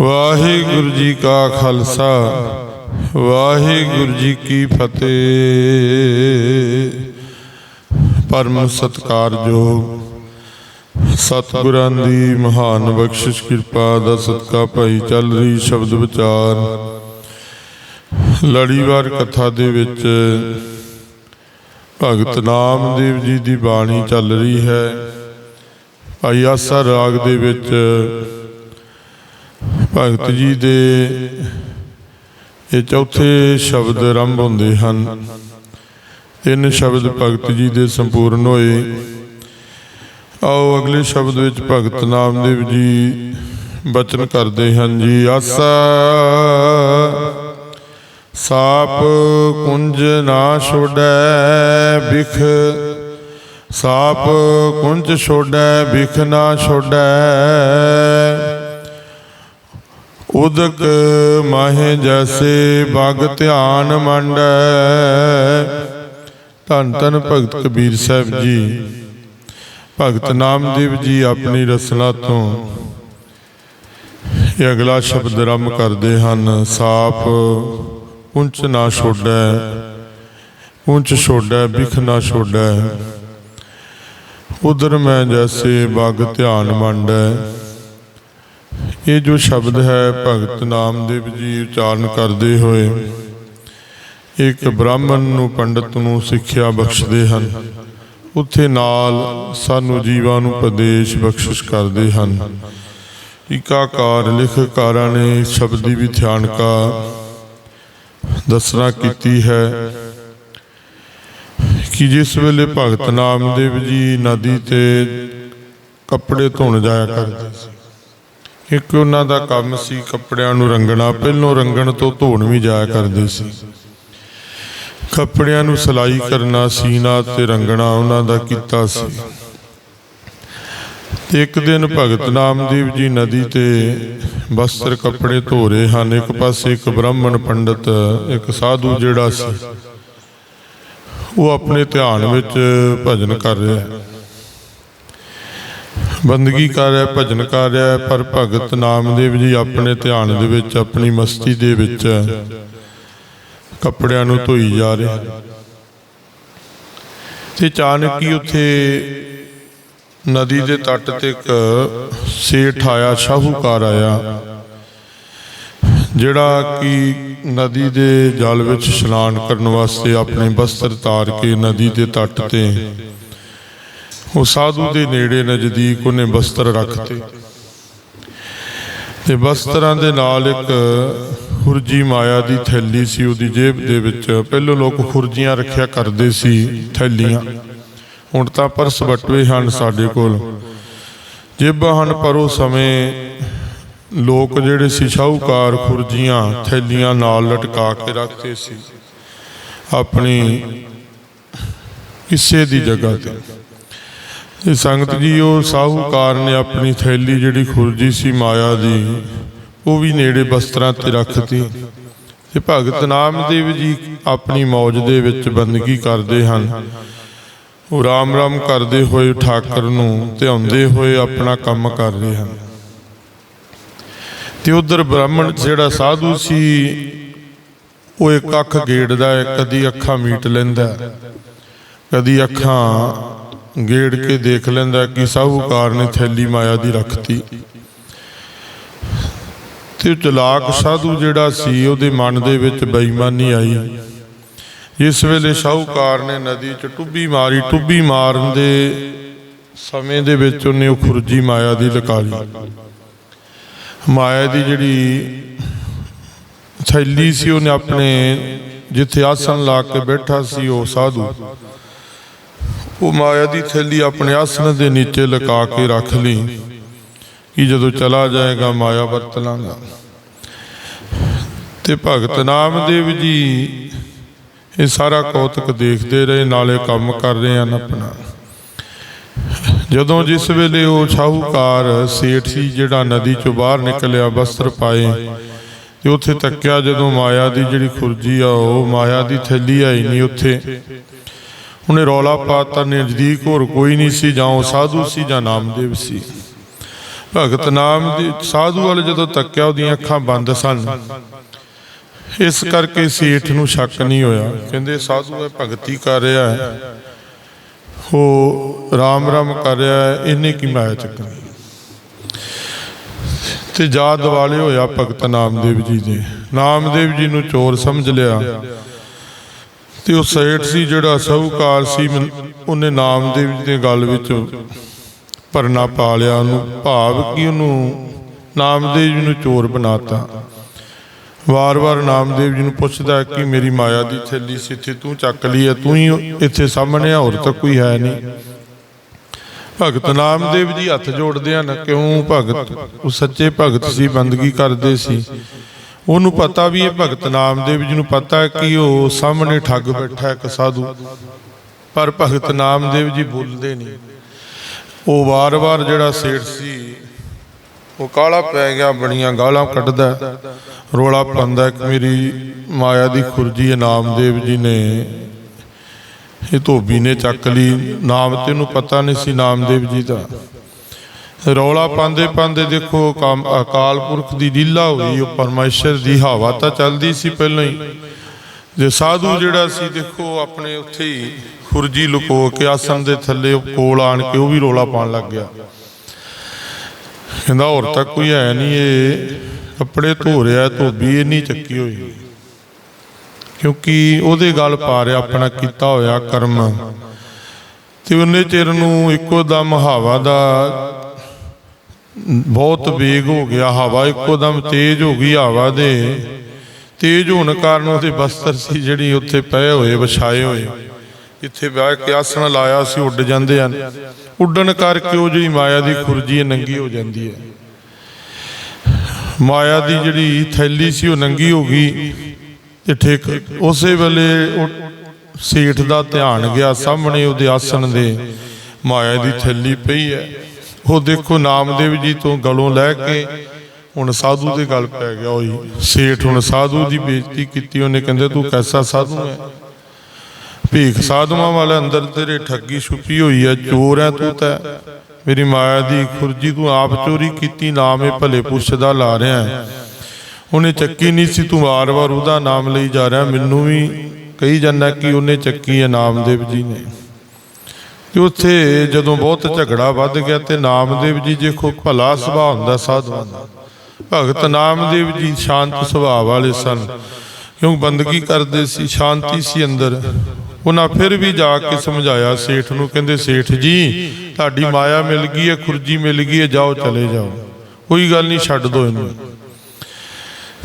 ਵਾਹਿਗੁਰੂ ਜੀ ਕਾ ਖਾਲਸਾ, ਵਾਹਿਗੁਰੂ ਜੀ ਕੀ ਫਤਿਹ। ਪਰਮ ਸਤਕਾਰਯੋਗ ਸਤਿਗੁਰਾਂ ਦੀ ਮਹਾਨ ਬਖਸ਼ਿਸ਼, ਕਿਰਪਾ ਦਾ ਸਦਕਾ ਭਾਈ ਚੱਲ ਰਹੀ ਸ਼ਬਦ ਵਿਚਾਰ। ਲੜੀਵਾਰ ਕਥਾ ਦੇ ਵਿੱਚ ਭਗਤ ਨਾਮਦੇਵ ਜੀ ਦੀ ਬਾਣੀ ਚੱਲ ਰਹੀ ਹੈ। ਭਾਈ ਆਸਾ ਰਾਗ ਦੇ ਵਿੱਚ ਭਗਤ ਜੀ ਦੇ ਇਹ ਚੌਥੇ ਸ਼ਬਦ ਆਰੰਭ ਹੁੰਦੇ ਹਨ। ਤਿੰਨ ਸ਼ਬਦ ਭਗਤ ਜੀ ਦੇ ਸੰਪੂਰਨ ਹੋਏ। ਆਓ ਅਗਲੇ ਸ਼ਬਦ ਵਿੱਚ ਭਗਤ ਨਾਮਦੇਵ ਜੀ ਬਚਨ ਕਰਦੇ ਹਨ ਜੀ। ਆਸਾ ਸਾਪ ਕੁੰਜ ਨਾ ਛੋੜੈ ਬਿਖ ਸਾਪ ਕੁੰਜ ਛੋੜੈ ਬਿਖ ਨਾ ਛੋੜੈ। ਉਦਕ ਮਾਹੇ ਜੈਸੇ ਬਗ ਧਿਆਨ ਮੰਡੈ। ਧੰਨ ਧੰਨ ਭਗਤ ਕਬੀਰ ਸਾਹਿਬ ਜੀ। ਭਗਤ ਨਾਮਦੇਵ ਜੀ ਆਪਣੀ ਰਸਨਾ ਤੋਂ ਇਹ ਅਗਲਾ ਸ਼ਬਦ ਆਰੰਭ ਕਰਦੇ ਹਨ। ਸਾਪ ਪੁੰਚ ਨਾ ਛੋੜੈ ਪੁੰਚ ਛੋੜੈ, ਬਿਖ ਨਾ ਛੋੜੈ। ਉਧਰ ਮੈਂ ਜੈਸੇ ਬਗ ਧਿਆਨ ਮੰਡੈ। ਇਹ ਜੋ ਸ਼ਬਦ ਹੈ, ਭਗਤ ਨਾਮਦੇਵ ਜੀ ਉਚਾਰਨ ਕਰਦੇ ਹੋਏ, ਇੱਕ ਬ੍ਰਾਹਮਣ ਨੂੰ ਪੰਡਤ ਨੂੰ ਸਿੱਖਿਆ ਬਖਸ਼ਦੇ ਹਨ। ਉੱਥੇ ਨਾਲ ਸਾਨੂੰ ਜੀਵਾਂ ਨੂੰ ਉਪਦੇਸ਼ ਬਖਸ਼ਿਸ਼ ਕਰਦੇ ਹਨ। ਇਕਾਕਾਰ, ਲਿਖਕਾਰਾਂ ਨੇ ਇਸ ਸ਼ਬਦ ਦੀ ਵੀ ਧਿਆਨਕਾ ਦੱਸਣਾ ਕੀਤੀ ਹੈ ਕਿ ਜਿਸ ਵੇਲੇ ਭਗਤ ਨਾਮਦੇਵ ਜੀ ਨਦੀ ਤੇ ਕੱਪੜੇ ਧੋਣ ਜਾਇਆ ਕਰਦੇ ਸੀ ਇੱਕ ਉਹਨਾਂ ਦਾ ਕੰਮ ਸੀ ਕੱਪੜਿਆਂ ਨੂੰ ਰੰਗਣਾ, ਪਹਿਲੋਂ ਰੰਗਣ ਤੋਂ ਧੋਣ ਵੀ ਜਾਇਆ ਕਰਦੇ ਸੀ। ਕੱਪੜਿਆਂ ਨੂੰ ਸਲਾਈ ਕਰਨਾ ਸੀਨਾ ਤੇ ਰੰਗਣਾ ਉਹਨਾਂ ਦਾ ਕੀਤਾ ਸੀ। ਤੇ ਇੱਕ ਦਿਨ ਭਗਤ ਨਾਮਦੇਵ ਜੀ ਨਦੀ ਤੇ ਬਸਤਰ ਕੱਪੜੇ ਧੋ ਰਹੇ ਹਨ। ਇੱਕ ਪਾਸੇ ਇੱਕ ਬ੍ਰਾਹਮਣ ਪੰਡਤ, ਇੱਕ ਸਾਧੂ ਜਿਹੜਾ ਸੀ, ਉਹ ਆਪਣੇ ਧਿਆਨ ਵਿੱਚ ਭਜਨ ਕਰ ਰਿਹਾ ਹੈ। ਬੰਦਗੀ ਕਰ ਰਿਹਾ, ਭਜਨ ਕਰ ਰਿਹਾ, ਪਰ ਭਗਤ ਨਾਮਦੇਵ ਜੀ ਆਪਣੇ ਧਿਆਨ ਦੇ ਵਿੱਚ, ਆਪਣੀ ਮਸਤੀ ਦੇ ਵਿੱਚ ਕੱਪੜਿਆਂ ਨੂੰ ਧੋਈ ਜਾ ਰਿਹਾ। ਤੇ ਅਚਾਨਕ ਹੀ ਉੱਥੇ ਨਦੀ ਦੇ ਤੱਟ ਤੇ ਇੱਕ ਸੇਠ ਆਇਆ, ਸ਼ਾਹੂਕਾਰ ਆਇਆ, ਜਿਹੜਾ ਕਿ ਨਦੀ ਦੇ ਜਲ ਵਿੱਚ ਇਸ਼ਨਾਨ ਕਰਨ ਵਾਸਤੇ ਆਪਣੇ ਬਸਤਰ ਤਾਰ ਕੇ ਨਦੀ ਦੇ ਤੱਟ ਤੇ ਉਹ ਸਾਧੂ ਦੇ ਨੇੜੇ ਨਜ਼ਦੀਕ ਉਹਨੇ ਬਸਤਰ ਰੱਖਤੇ। ਤੇ ਬਸਤਰਾਂ ਦੇ ਨਾਲ ਇੱਕ ਖੁਰਜੀ ਮਾਇਆ ਦੀ ਥੈਲੀ ਸੀ, ਉਹਦੀ ਜੇਬ ਦੇ ਵਿੱਚ। ਪਹਿਲੋਂ ਲੋਕ ਖੁਰਜੀਆਂ ਰੱਖਿਆ ਕਰਦੇ ਸੀ, ਥੈਲੀਆਂ। ਹੁਣ ਤਾਂ ਪਰਸ ਬਟਵੇ ਹਨ ਸਾਡੇ ਕੋਲ। ਜੇਬਾਂ ਹਨ, ਪਰ ਉਹ ਸਮੇਂ ਲੋਕ ਜਿਹੜੇ ਸੀ, ਸ਼ਾਹੂਕਾਰ ਖੁਰਜੀਆਂ ਥੈਲੀਆਂ ਨਾਲ ਲਟਕਾ ਕੇ ਰੱਖਦੇ ਸੀ। ਆਪਣੀ ਕਿਸੇ ਦੀ ਜਗ੍ਹਾ ਤੇ। ਇਹ ਸੰਗਤ ਜੀ, ਉਹ ਸਾਹੂਕਾਰ ਨੇ ਆਪਣੀ ਥੈਲੀ ਜਿਹੜੀ ਖੁਰਜੀ ਸੀ ਮਾਇਆ ਦੀ, ਉਹ ਵੀ ਨੇੜੇ ਬਸਤਰਾਂ ਤੇ ਰੱਖਤੀ। ਤੇ ਭਗਤ ਨਾਮਦੇਵ ਜੀ ਆਪਣੀ ਮੌਜ ਦੇ ਵਿੱਚ ਬੰਦਗੀ ਕਰਦੇ ਹਨ। ਉਹ ਰਾਮ ਰਾਮ ਕਰਦੇ ਹੋਏ ਠਾਕਰ ਨੂੰ ਧਿਆਉਂਦੇ ਹੋਏ ਆਪਣਾ ਕੰਮ ਕਰ ਰਹੇ ਹਨ। ਤੇ ਉਧਰ ਬ੍ਰਾਹਮਣ ਜਿਹੜਾ ਸਾਧੂ ਸੀ, ਉਹ ਇੱਕ ਅੱਖ ਗੇੜਦਾ ਹੈ, ਕਦੀ ਅੱਖਾਂ ਮੀਟ ਲੈਂਦਾ ਕਦੀ ਅੱਖਾਂ ਗੇੜ ਕੇ ਦੇਖ ਲੈਂਦਾ ਕਿ ਸਾਹੂਕਾਰ ਨੇ ਥੈਲੀ ਮਾਇਆ ਦੀ ਰੱਖਤੀ। ਤੇ ਚਲਾਕ ਸਾਧੂ ਜਿਹੜਾ ਸੀ, ਉਹਦੇ ਮਨ ਦੇ ਵਿੱਚ ਬੇਈਮਾਨੀ ਆਈ। ਇਸ ਵੇਲੇ ਸ਼ਾਹੂਕਾਰ ਨੇ ਨਦੀ 'ਚ ਟੁੱਬੀ ਮਾਰੀ, ਟੁੱਬੀ ਮਾਰਨ ਦੇ ਸਮੇਂ ਦੇ ਵਿੱਚ ਉਹਨੇ ਉਹ ਖੁਰਜੀ ਮਾਇਆ ਦੀ ਲਕਾ ਲਈ ਮਾਇਆ ਦੀ ਜਿਹੜੀ ਥੈਲੀ ਸੀ, ਉਹਨੇ ਆਪਣੇ ਜਿੱਥੇ ਆਸਣ ਲਾ ਕੇ ਬੈਠਾ ਸੀ, ਉਹ ਸਾਧੂ। ਉਹ ਮਾਇਆ ਦੀ ਥੈਲੀ ਆਪਣੇ ਆਸਣ ਦੇ ਨੀਚੇ ਲਗਾ ਕੇ ਰੱਖ ਲਈ। ਕਿ ਜਦੋਂ ਚਲਾ ਜਾਏਗਾ ਮਾਇਆ ਵਰਤ ਲਾਂਗਾ। ਤੇ ਭਗਤ ਨਾਮਦੇਵ ਜੀ ਇਹ ਸਾਰਾ ਕੌਤਕ ਦੇਖਦੇ ਰਹੇ, ਨਾਲੇ ਕੰਮ ਕਰ ਰਹੇ ਹਨ ਆਪਣਾ। ਜਦੋਂ ਜਿਸ ਵੇਲੇ ਉਹ ਸ਼ਾਹੂਕਾਰ ਸੇਠ ਸੀ ਜਿਹੜਾ ਨਦੀ ਚੋਂ ਬਾਹਰ ਨਿਕਲਿਆ ਵਸਤਰ ਪਾਏ, ਤੇ ਉੱਥੇ ਤੱਕਿਆ ਜਦੋਂ ਮਾਇਆ ਦੀ ਜਿਹੜੀ ਖੁਰਜੀ ਆ, ਉਹ ਮਾਇਆ ਦੀ ਥੈਲੀ ਆਈ ਨਹੀਂ ਉੱਥੇ। ਉਹਨੇ ਰੌਲਾ ਪਾਤਾ ਨਜ਼ਦੀਕ ਹੋਰ ਕੋਈ ਨਹੀਂ ਸੀ, ਜਾਂ ਉਹ ਸਾਧੂ ਸੀ, ਜਾਂ ਨਾਮਦੇਵ ਸੀ। ਭਗਤ ਨਾਮ ਦੀ, ਸਾਧੂ ਵਾਲੇ ਜਦੋਂ ਤੱਕਿਆ, ਉਹਦੀਆਂ ਅੱਖਾਂ ਬੰਦ ਸਨ। ਇਸ ਕਰਕੇ ਸੇਠ ਨੂੰ ਸ਼ੱਕ ਨਹੀਂ ਹੋਇਆ। ਕਹਿੰਦੇ, ਸਾਧੂ ਇਹ ਭਗਤੀ ਕਰ ਰਿਹਾ ਹੈ। ਉਹ ਰਾਮ ਰਾਮ ਕਰ ਰਿਹਾ ਹੈ, ਇਹਨੇ ਕੀ ਮਾਇਆ ਚੱਕਣੀ? ਤੇ ਜਾ ਦਿਵਾਲੇ ਹੋਇਆ ਭਗਤ ਨਾਮਦੇਵ ਜੀ ਦੇ। ਨਾਮਦੇਵ ਜੀ ਨੂੰ ਚੋਰ ਸਮਝ ਲਿਆ। ਤੇ ਉਹ ਸੇਠ ਸੀ ਜਿਹੜਾ ਸਹੂਕਾਰ ਸੀ ਉਹਨੇ ਨਾਮਦੇਵ ਜੀ ਦੇ ਗੱਲ ਵਿੱਚ ਪਰਨਾ ਪਾ ਲਿਆ ਉਹਨੂੰ। ਭਾਵ ਕਿ ਉਹਨੂੰ ਨਾਮਦੇਵ ਜੀ ਨੂੰ ਚੋਰ ਬਣਾਤਾ। ਵਾਰ-ਵਾਰ ਨਾਮਦੇਵ ਜੀ ਨੂੰ ਪੁੱਛਦਾ ਕਿ ਮੇਰੀ ਮਾਇਆ ਦੀ ਥੈਲੀ ਸੀ, ਇੱਥੇ ਤੂੰ ਚੱਕ ਲਈ ਹੈ ਤੂੰ ਹੀ ਇੱਥੇ ਸਾਹਮਣੇ ਆ, ਹੋਰ ਤਾਂ ਕੋਈ ਹੈ ਨਹੀਂ। ਭਗਤ ਨਾਮਦੇਵ ਜੀ ਹੱਥ ਜੋੜਦੇ ਹਨ, ਕਿਉਂ ਭਗਤ? ਉਹ ਸੱਚੇ ਭਗਤ ਸੀ, ਬੰਦਗੀ ਕਰਦੇ ਸੀ। ਉਹਨੂੰ ਪਤਾ ਵੀ ਇਹ ਭਗਤ ਨਾਮਦੇਵ ਜੀ ਨੂੰ ਪਤਾ ਹੈ ਕਿ ਉਹ ਸਾਹਮਣੇ ਠੱਗ ਬੈਠਾ ਇੱਕ ਸਾਧੂ। ਪਰ ਭਗਤ ਨਾਮਦੇਵ ਜੀ ਬੋਲਦੇ ਨਹੀਂ। ਉਹ ਵਾਰ-ਵਾਰ ਜਿਹੜਾ ਸੇਠ ਸੀ, ਉਹ ਕਾਲਾ ਪੈ ਗਿਆ ਬਣੀਆਂ ਗਾਲਾਂ ਕੱਢਦਾ ਹੈ। ਰੋਲਾ ਪਾਉਂਦਾ ਕਿ ਮੇਰੀ ਮਾਇਆ ਦੀ ਖੁਰਜੀ ਹੈ ਨਾਮਦੇਵ ਜੀ ਨੇ। ਇਹ ਧੋਬੀ ਨੇ ਚੱਕ ਲਈ। ਨਾਮ ਤੇ ਉਹਨੂੰ ਪਤਾ ਨਹੀਂ ਸੀ ਨਾਮਦੇਵ ਜੀ ਦਾ ਰੌਲਾ ਪਾਉਂਦੇ ਪਾਉਂਦੇ ਦੇਖੋ ਕਾਮ- ਅਕਾਲ ਪੁਰਖ ਦੀ ਲੀਲਾ ਹੋਈ, ਉਹ ਪਰਮੇਸ਼ਰ ਦੀ ਹਵਾ ਤਾਂ ਚੱਲਦੀ ਸੀ ਪਹਿਲਾਂ ਹੀ। ਜੇ ਸਾਧੂ ਜਿਹੜਾ ਸੀ, ਦੇਖੋ ਆਪਣੇ ਉੱਥੇ ਹੀ ਖੁਰਜੀ ਲੁਕੋ ਕੇ ਆਸਣ ਦੇ ਥੱਲੇ ਕੋਲ ਆਣ ਕੇ ਉਹ ਵੀ ਰੌਲਾ ਪਾਉਣ ਲੱਗ ਗਿਆ। ਕਹਿੰਦਾ ਹੋਰ ਤਾਂ ਕੋਈ ਹੈ ਨਹੀਂ, ਇਹ ਕੱਪੜੇ ਧੋ ਰਿਹਾ, ਧੋਬੀ ਇੰਨੀ ਚੱਕੀ ਹੋਈ। ਕਿਉਂਕਿ ਉਹਦੇ ਗੱਲ ਪਾ ਰਿਹਾ ਆਪਣਾ ਕੀਤਾ ਹੋਇਆ ਕਰਮ। ਤੇ ਉਹਨੇ ਚਿਰ ਨੂੰ ਇੱਕੋ ਦਮ ਹਵਾ ਦਾ ਬਹੁਤ ਵੇਗ ਹੋ ਗਿਆ, ਹਵਾ ਇੱਕੋ ਦਮ ਤੇਜ਼ ਹੋ ਗਈ ਹਵਾ ਦੇ। ਤੇਜ਼ ਹੋਣ ਕਾਰਨ ਉਹਦੇ ਬਸਤਰ ਸੀ ਜਿਹੜੀ ਉੱਥੇ ਪਏ ਹੋਏ, ਵਿਛਾਏ ਹੋਏ। ਇੱਥੇ ਬਹਿ ਕੇ ਆਸਣ ਲਾਇਆ ਸੀ, ਉੱਡ ਜਾਂਦੇ ਹਨ। ਉੱਡਣ ਕਰਕੇ ਉਹ ਜਿਹੜੀ ਮਾਇਆ ਦੀ ਖੁਰਜੀ ਨੰਗੀ ਹੋ ਜਾਂਦੀ ਹੈ। ਮਾਇਆ ਦੀ ਜਿਹੜੀ ਥੈਲੀ ਸੀ, ਉਹ ਨੰਗੀ ਹੋ ਗਈ। ਤੇ ਠੇਕ, ਉਸੇ ਵੇਲੇ ਉਹ ਸੇਠ ਦਾ ਧਿਆਨ ਗਿਆ, ਸਾਹਮਣੇ ਉਹਦੇ ਆਸਣ ਦੇ ਮਾਇਆ ਦੀ ਥੈਲੀ ਪਈ ਹੈ। ਉਹ ਦੇਖੋ ਨਾਮਦੇਵ ਜੀ ਤੋਂ ਗਲੋਂ ਲੈ ਕੇ ਹੁਣ ਸਾਧੂ ਦੇ ਗੱਲ ਪੈ ਗਿਆ ਹੋਈ ਸੇਠ ਹੁਣ ਸਾਧੂ ਦੀ ਬੇਇੱਜ਼ਤੀ ਕੀਤੀ, ਉਹਨੇ ਕਹਿੰਦੇ, ਤੂੰ ਕੈਸਾ ਸਾਧੂ ਹੈ ਭੀਖ ਸਾਧੂਆਂ ਵਾਲੇ ਅੰਦਰ ਤੇਰੇ ਠੱਗੀ ਛੁਪੀ ਹੋਈ ਹੈ ਚੋਰ ਹੈ ਤੂੰ ਤਾਂ। ਮੇਰੀ ਮਾਇਆ ਦੀ ਖੁਰਜੀ ਤੂੰ ਆਪ ਚੋਰੀ ਕੀਤੀ, ਨਾਮ ਇਹ ਭਲੇ ਪੁੱਛਦਾ ਲਾ ਰਿਹਾ। ਹੈ ਉਹਨੇ ਚੱਕੀ ਨਹੀਂ ਸੀ, ਤੂੰ ਵਾਰ-ਵਾਰ ਉਹਦਾ ਨਾਮ ਲਈ ਜਾ ਰਿਹਾ। ਮੈਨੂੰ ਵੀ ਕਹੀ ਜਾਂਦਾ ਕਿ ਉਹਨੇ ਚੱਕੀ ਹੈ ਨਾਮਦੇਵ ਜੀ ਨੇ। ਤੇ ਉੱਥੇ ਜਦੋਂ ਬਹੁਤ ਝਗੜਾ ਵੱਧ ਗਿਆ ਤੇ ਨਾਮਦੇਵ ਜੀ ਦੇਖੋ ਭਲਾ ਸੁਭਾਅ ਹੁੰਦਾ ਸਾਧੂਆਂ ਦਾ। ਭਗਤ ਨਾਮਦੇਵ ਜੀ ਸ਼ਾਂਤ ਸੁਭਾਅ ਵਾਲੇ ਸਨ। ਕਿਉਂ ਬੰਦਗੀ ਕਰਦੇ ਸੀ, ਸ਼ਾਂਤੀ ਸੀ ਅੰਦਰ। ਉਹਨਾਂ ਫਿਰ ਵੀ ਜਾ ਕੇ ਸਮਝਾਇਆ ਸੇਠ ਨੂੰ, ਕਹਿੰਦੇ, ਸੇਠ ਜੀ, ਤੁਹਾਡੀ ਮਾਇਆ ਮਿਲ ਗਈ ਹੈ, ਖੁਰਜੀ ਮਿਲ ਗਈ ਹੈ, ਜਾਓ, ਚਲੇ ਜਾਓ। ਕੋਈ ਗੱਲ ਨਹੀਂ, ਛੱਡ ਦੋ ਇਹਨੂੰ।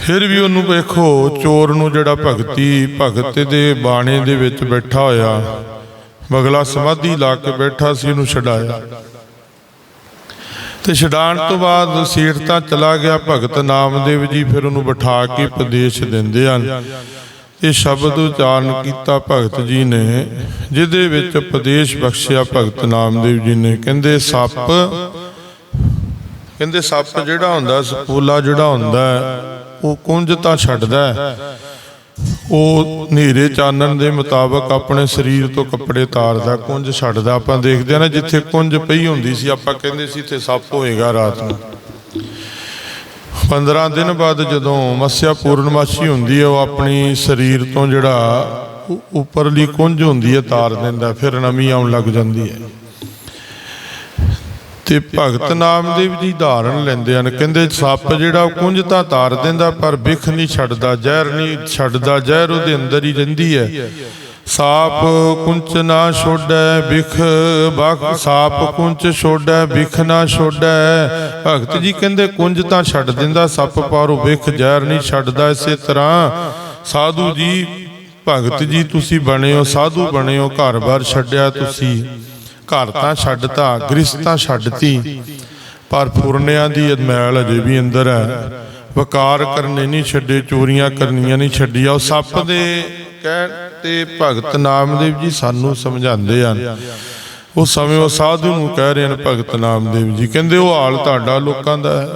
ਫਿਰ ਵੀ ਉਹਨੂੰ ਵੇਖੋ, ਚੋਰ ਨੂੰ ਜਿਹੜਾ ਭਗਤੀ, ਭਗਤ ਦੇ ਬਾਣੇ ਦੇ ਵਿੱਚ ਬੈਠਾ ਹੋਇਆ ਬਗਲਾ ਸਮਾਧੀ ਲਾ ਕੇ ਬੈਠਾ ਸੀ ਉਹਨੂੰ ਛਡਾਇਆ। ਤੇ ਛਡਾਣ ਤੋਂ ਬਾਅਦ ਸੇਠ ਤਾਂ ਚਲਾ ਗਿਆ ਭਗਤ ਨਾਮਦੇਵ ਜੀ ਫਿਰ ਉਹਨੂੰ ਬਿਠਾ ਕੇ ਉਪਦੇਸ਼ ਦਿੰਦੇ ਹਨ। ਇਹ ਸ਼ਬਦ ਉਚਾਰਨ ਕੀਤਾ ਭਗਤ ਜੀ ਨੇ ਜਿਹਦੇ ਵਿੱਚ ਉਪਦੇਸ਼ ਬਖਸ਼ਿਆ ਭਗਤ ਨਾਮਦੇਵ ਜੀ ਨੇ। ਕਹਿੰਦੇ ਸੱਪ ਕਹਿੰਦੇ ਸੱਪ ਜਿਹੜਾ ਹੁੰਦਾ ਸਪੂਲਾ ਜਿਹੜਾ ਹੁੰਦਾ ਹੈ, ਉਹ ਕੁੰਜ ਤਾਂ ਛੱਡਦਾ ਉਹ ਹਨੇਰੇ ਚਾਨਣ ਦੇ ਮੁਤਾਬਕ ਆਪਣੇ ਸਰੀਰ ਤੋਂ ਕੱਪੜੇ ਤਾਰਦਾ, ਕੁੰਜ ਛੱਡਦਾ। ਆਪਾਂ ਦੇਖਦੇ ਆ ਨਾ ਜਿੱਥੇ ਕੁੰਜ ਪਈ ਹੁੰਦੀ ਸੀ, ਆਪਾਂ ਕਹਿੰਦੇ ਸੀ ਇੱਥੇ ਸੱਪ ਹੋਏਗਾ ਰਾਤ ਨੂੰ। 15 ਦਿਨ ਬਾਅਦ ਜਦੋਂ ਮੱਸਿਆ ਪੂਰਨਮਾਸ਼ੀ ਹੁੰਦੀ ਹੈ, ਉਹ ਆਪਣੀ ਸਰੀਰ ਤੋਂ ਜਿਹੜਾ ਉੱਪਰਲੀ ਕੁੰਜ ਹੁੰਦੀ ਹੈ, ਤਾਰ ਦਿੰਦਾ, ਫਿਰ ਨਵੀਂ ਆਉਣ ਲੱਗ ਜਾਂਦੀ ਹੈ। ਤੇ ਭਗਤ ਨਾਮਦੇਵ ਜੀ ਧਾਰਨ ਲੈਂਦੇ ਹਨ। ਕਹਿੰਦੇ, ਸੱਪ ਜਿਹੜਾ ਉਹ ਕੁੰਜ ਤਾਂ ਤਾਰ ਦਿੰਦਾ, ਪਰ ਬਿਖ ਨਹੀਂ ਛੱਡਦਾ, ਜ਼ਹਿਰ ਨਹੀਂ ਛੱਡਦਾ, ਜ਼ਹਿਰ ਉਹਦੇ ਅੰਦਰ ਹੀ ਰਹਿੰਦੀ ਹੈ। ਸਾਪ ਕੁੰਚ ਨਾ ਛੋੜੈ, ਬਿਖ ਬਖ ਸਾਪ ਕੁੰਚ ਛੋੜੈ, ਬਿਖ ਨਾ ਛੋੜੈ। ਭਗਤ ਜੀ ਕਹਿੰਦੇ, ਕੁੰਜ ਤਾਂ ਛੱਡ ਦਿੰਦਾ, ਸੱਪ ਪਰ ਉਹ ਬਿਖ, ਜ਼ਹਿਰ ਨਹੀਂ ਛੱਡਦਾ, ਇਸੇ ਤਰ੍ਹਾਂ ਸਾਧੂ ਜੀ, ਭਗਤ ਜੀ ਤੁਸੀਂ ਬਣੇ ਹੋ, ਸਾਧੂ ਬਣੇ ਹੋ ਘਰ-ਬਾਰ ਛੱਡਿਆ ਤੁਸੀਂ। ਘਰ ਤਾਂ ਛੱਡਤਾ ਗ੍ਰਸਤਾਂ ਛੱਡਤੀ। ਪਰ ਫੁਰਨਿਆਂ ਦੀ ਮੈਲ ਅਜੇ ਵੀ ਅੰਦਰ ਹੈ। ਵਕਾਰ ਕਰਨੇ ਨਹੀਂ ਛੱਡੇ ਚੋਰੀਆਂ ਕਰਨੀਆਂ ਨਹੀਂ ਛੱਡੀਆਂ। ਉਹ ਸੱਪ ਦੇ ਕਹਿਣ ਤੇ ਭਗਤ ਨਾਮਦੇਵ ਜੀ ਸਾਨੂੰ ਸਮਝਾਉਂਦੇ ਹਨ। ਉਹ ਸਮੇਂ ਉਹ ਸਾਧੂ ਨੂੰ ਕਹਿ ਰਹੇ ਹਨ ਭਗਤ ਨਾਮਦੇਵ ਜੀ। ਕਹਿੰਦੇ ਉਹ ਹਾਲ ਤੁਹਾਡਾ ਲੋਕਾਂ ਦਾ ਹੈ।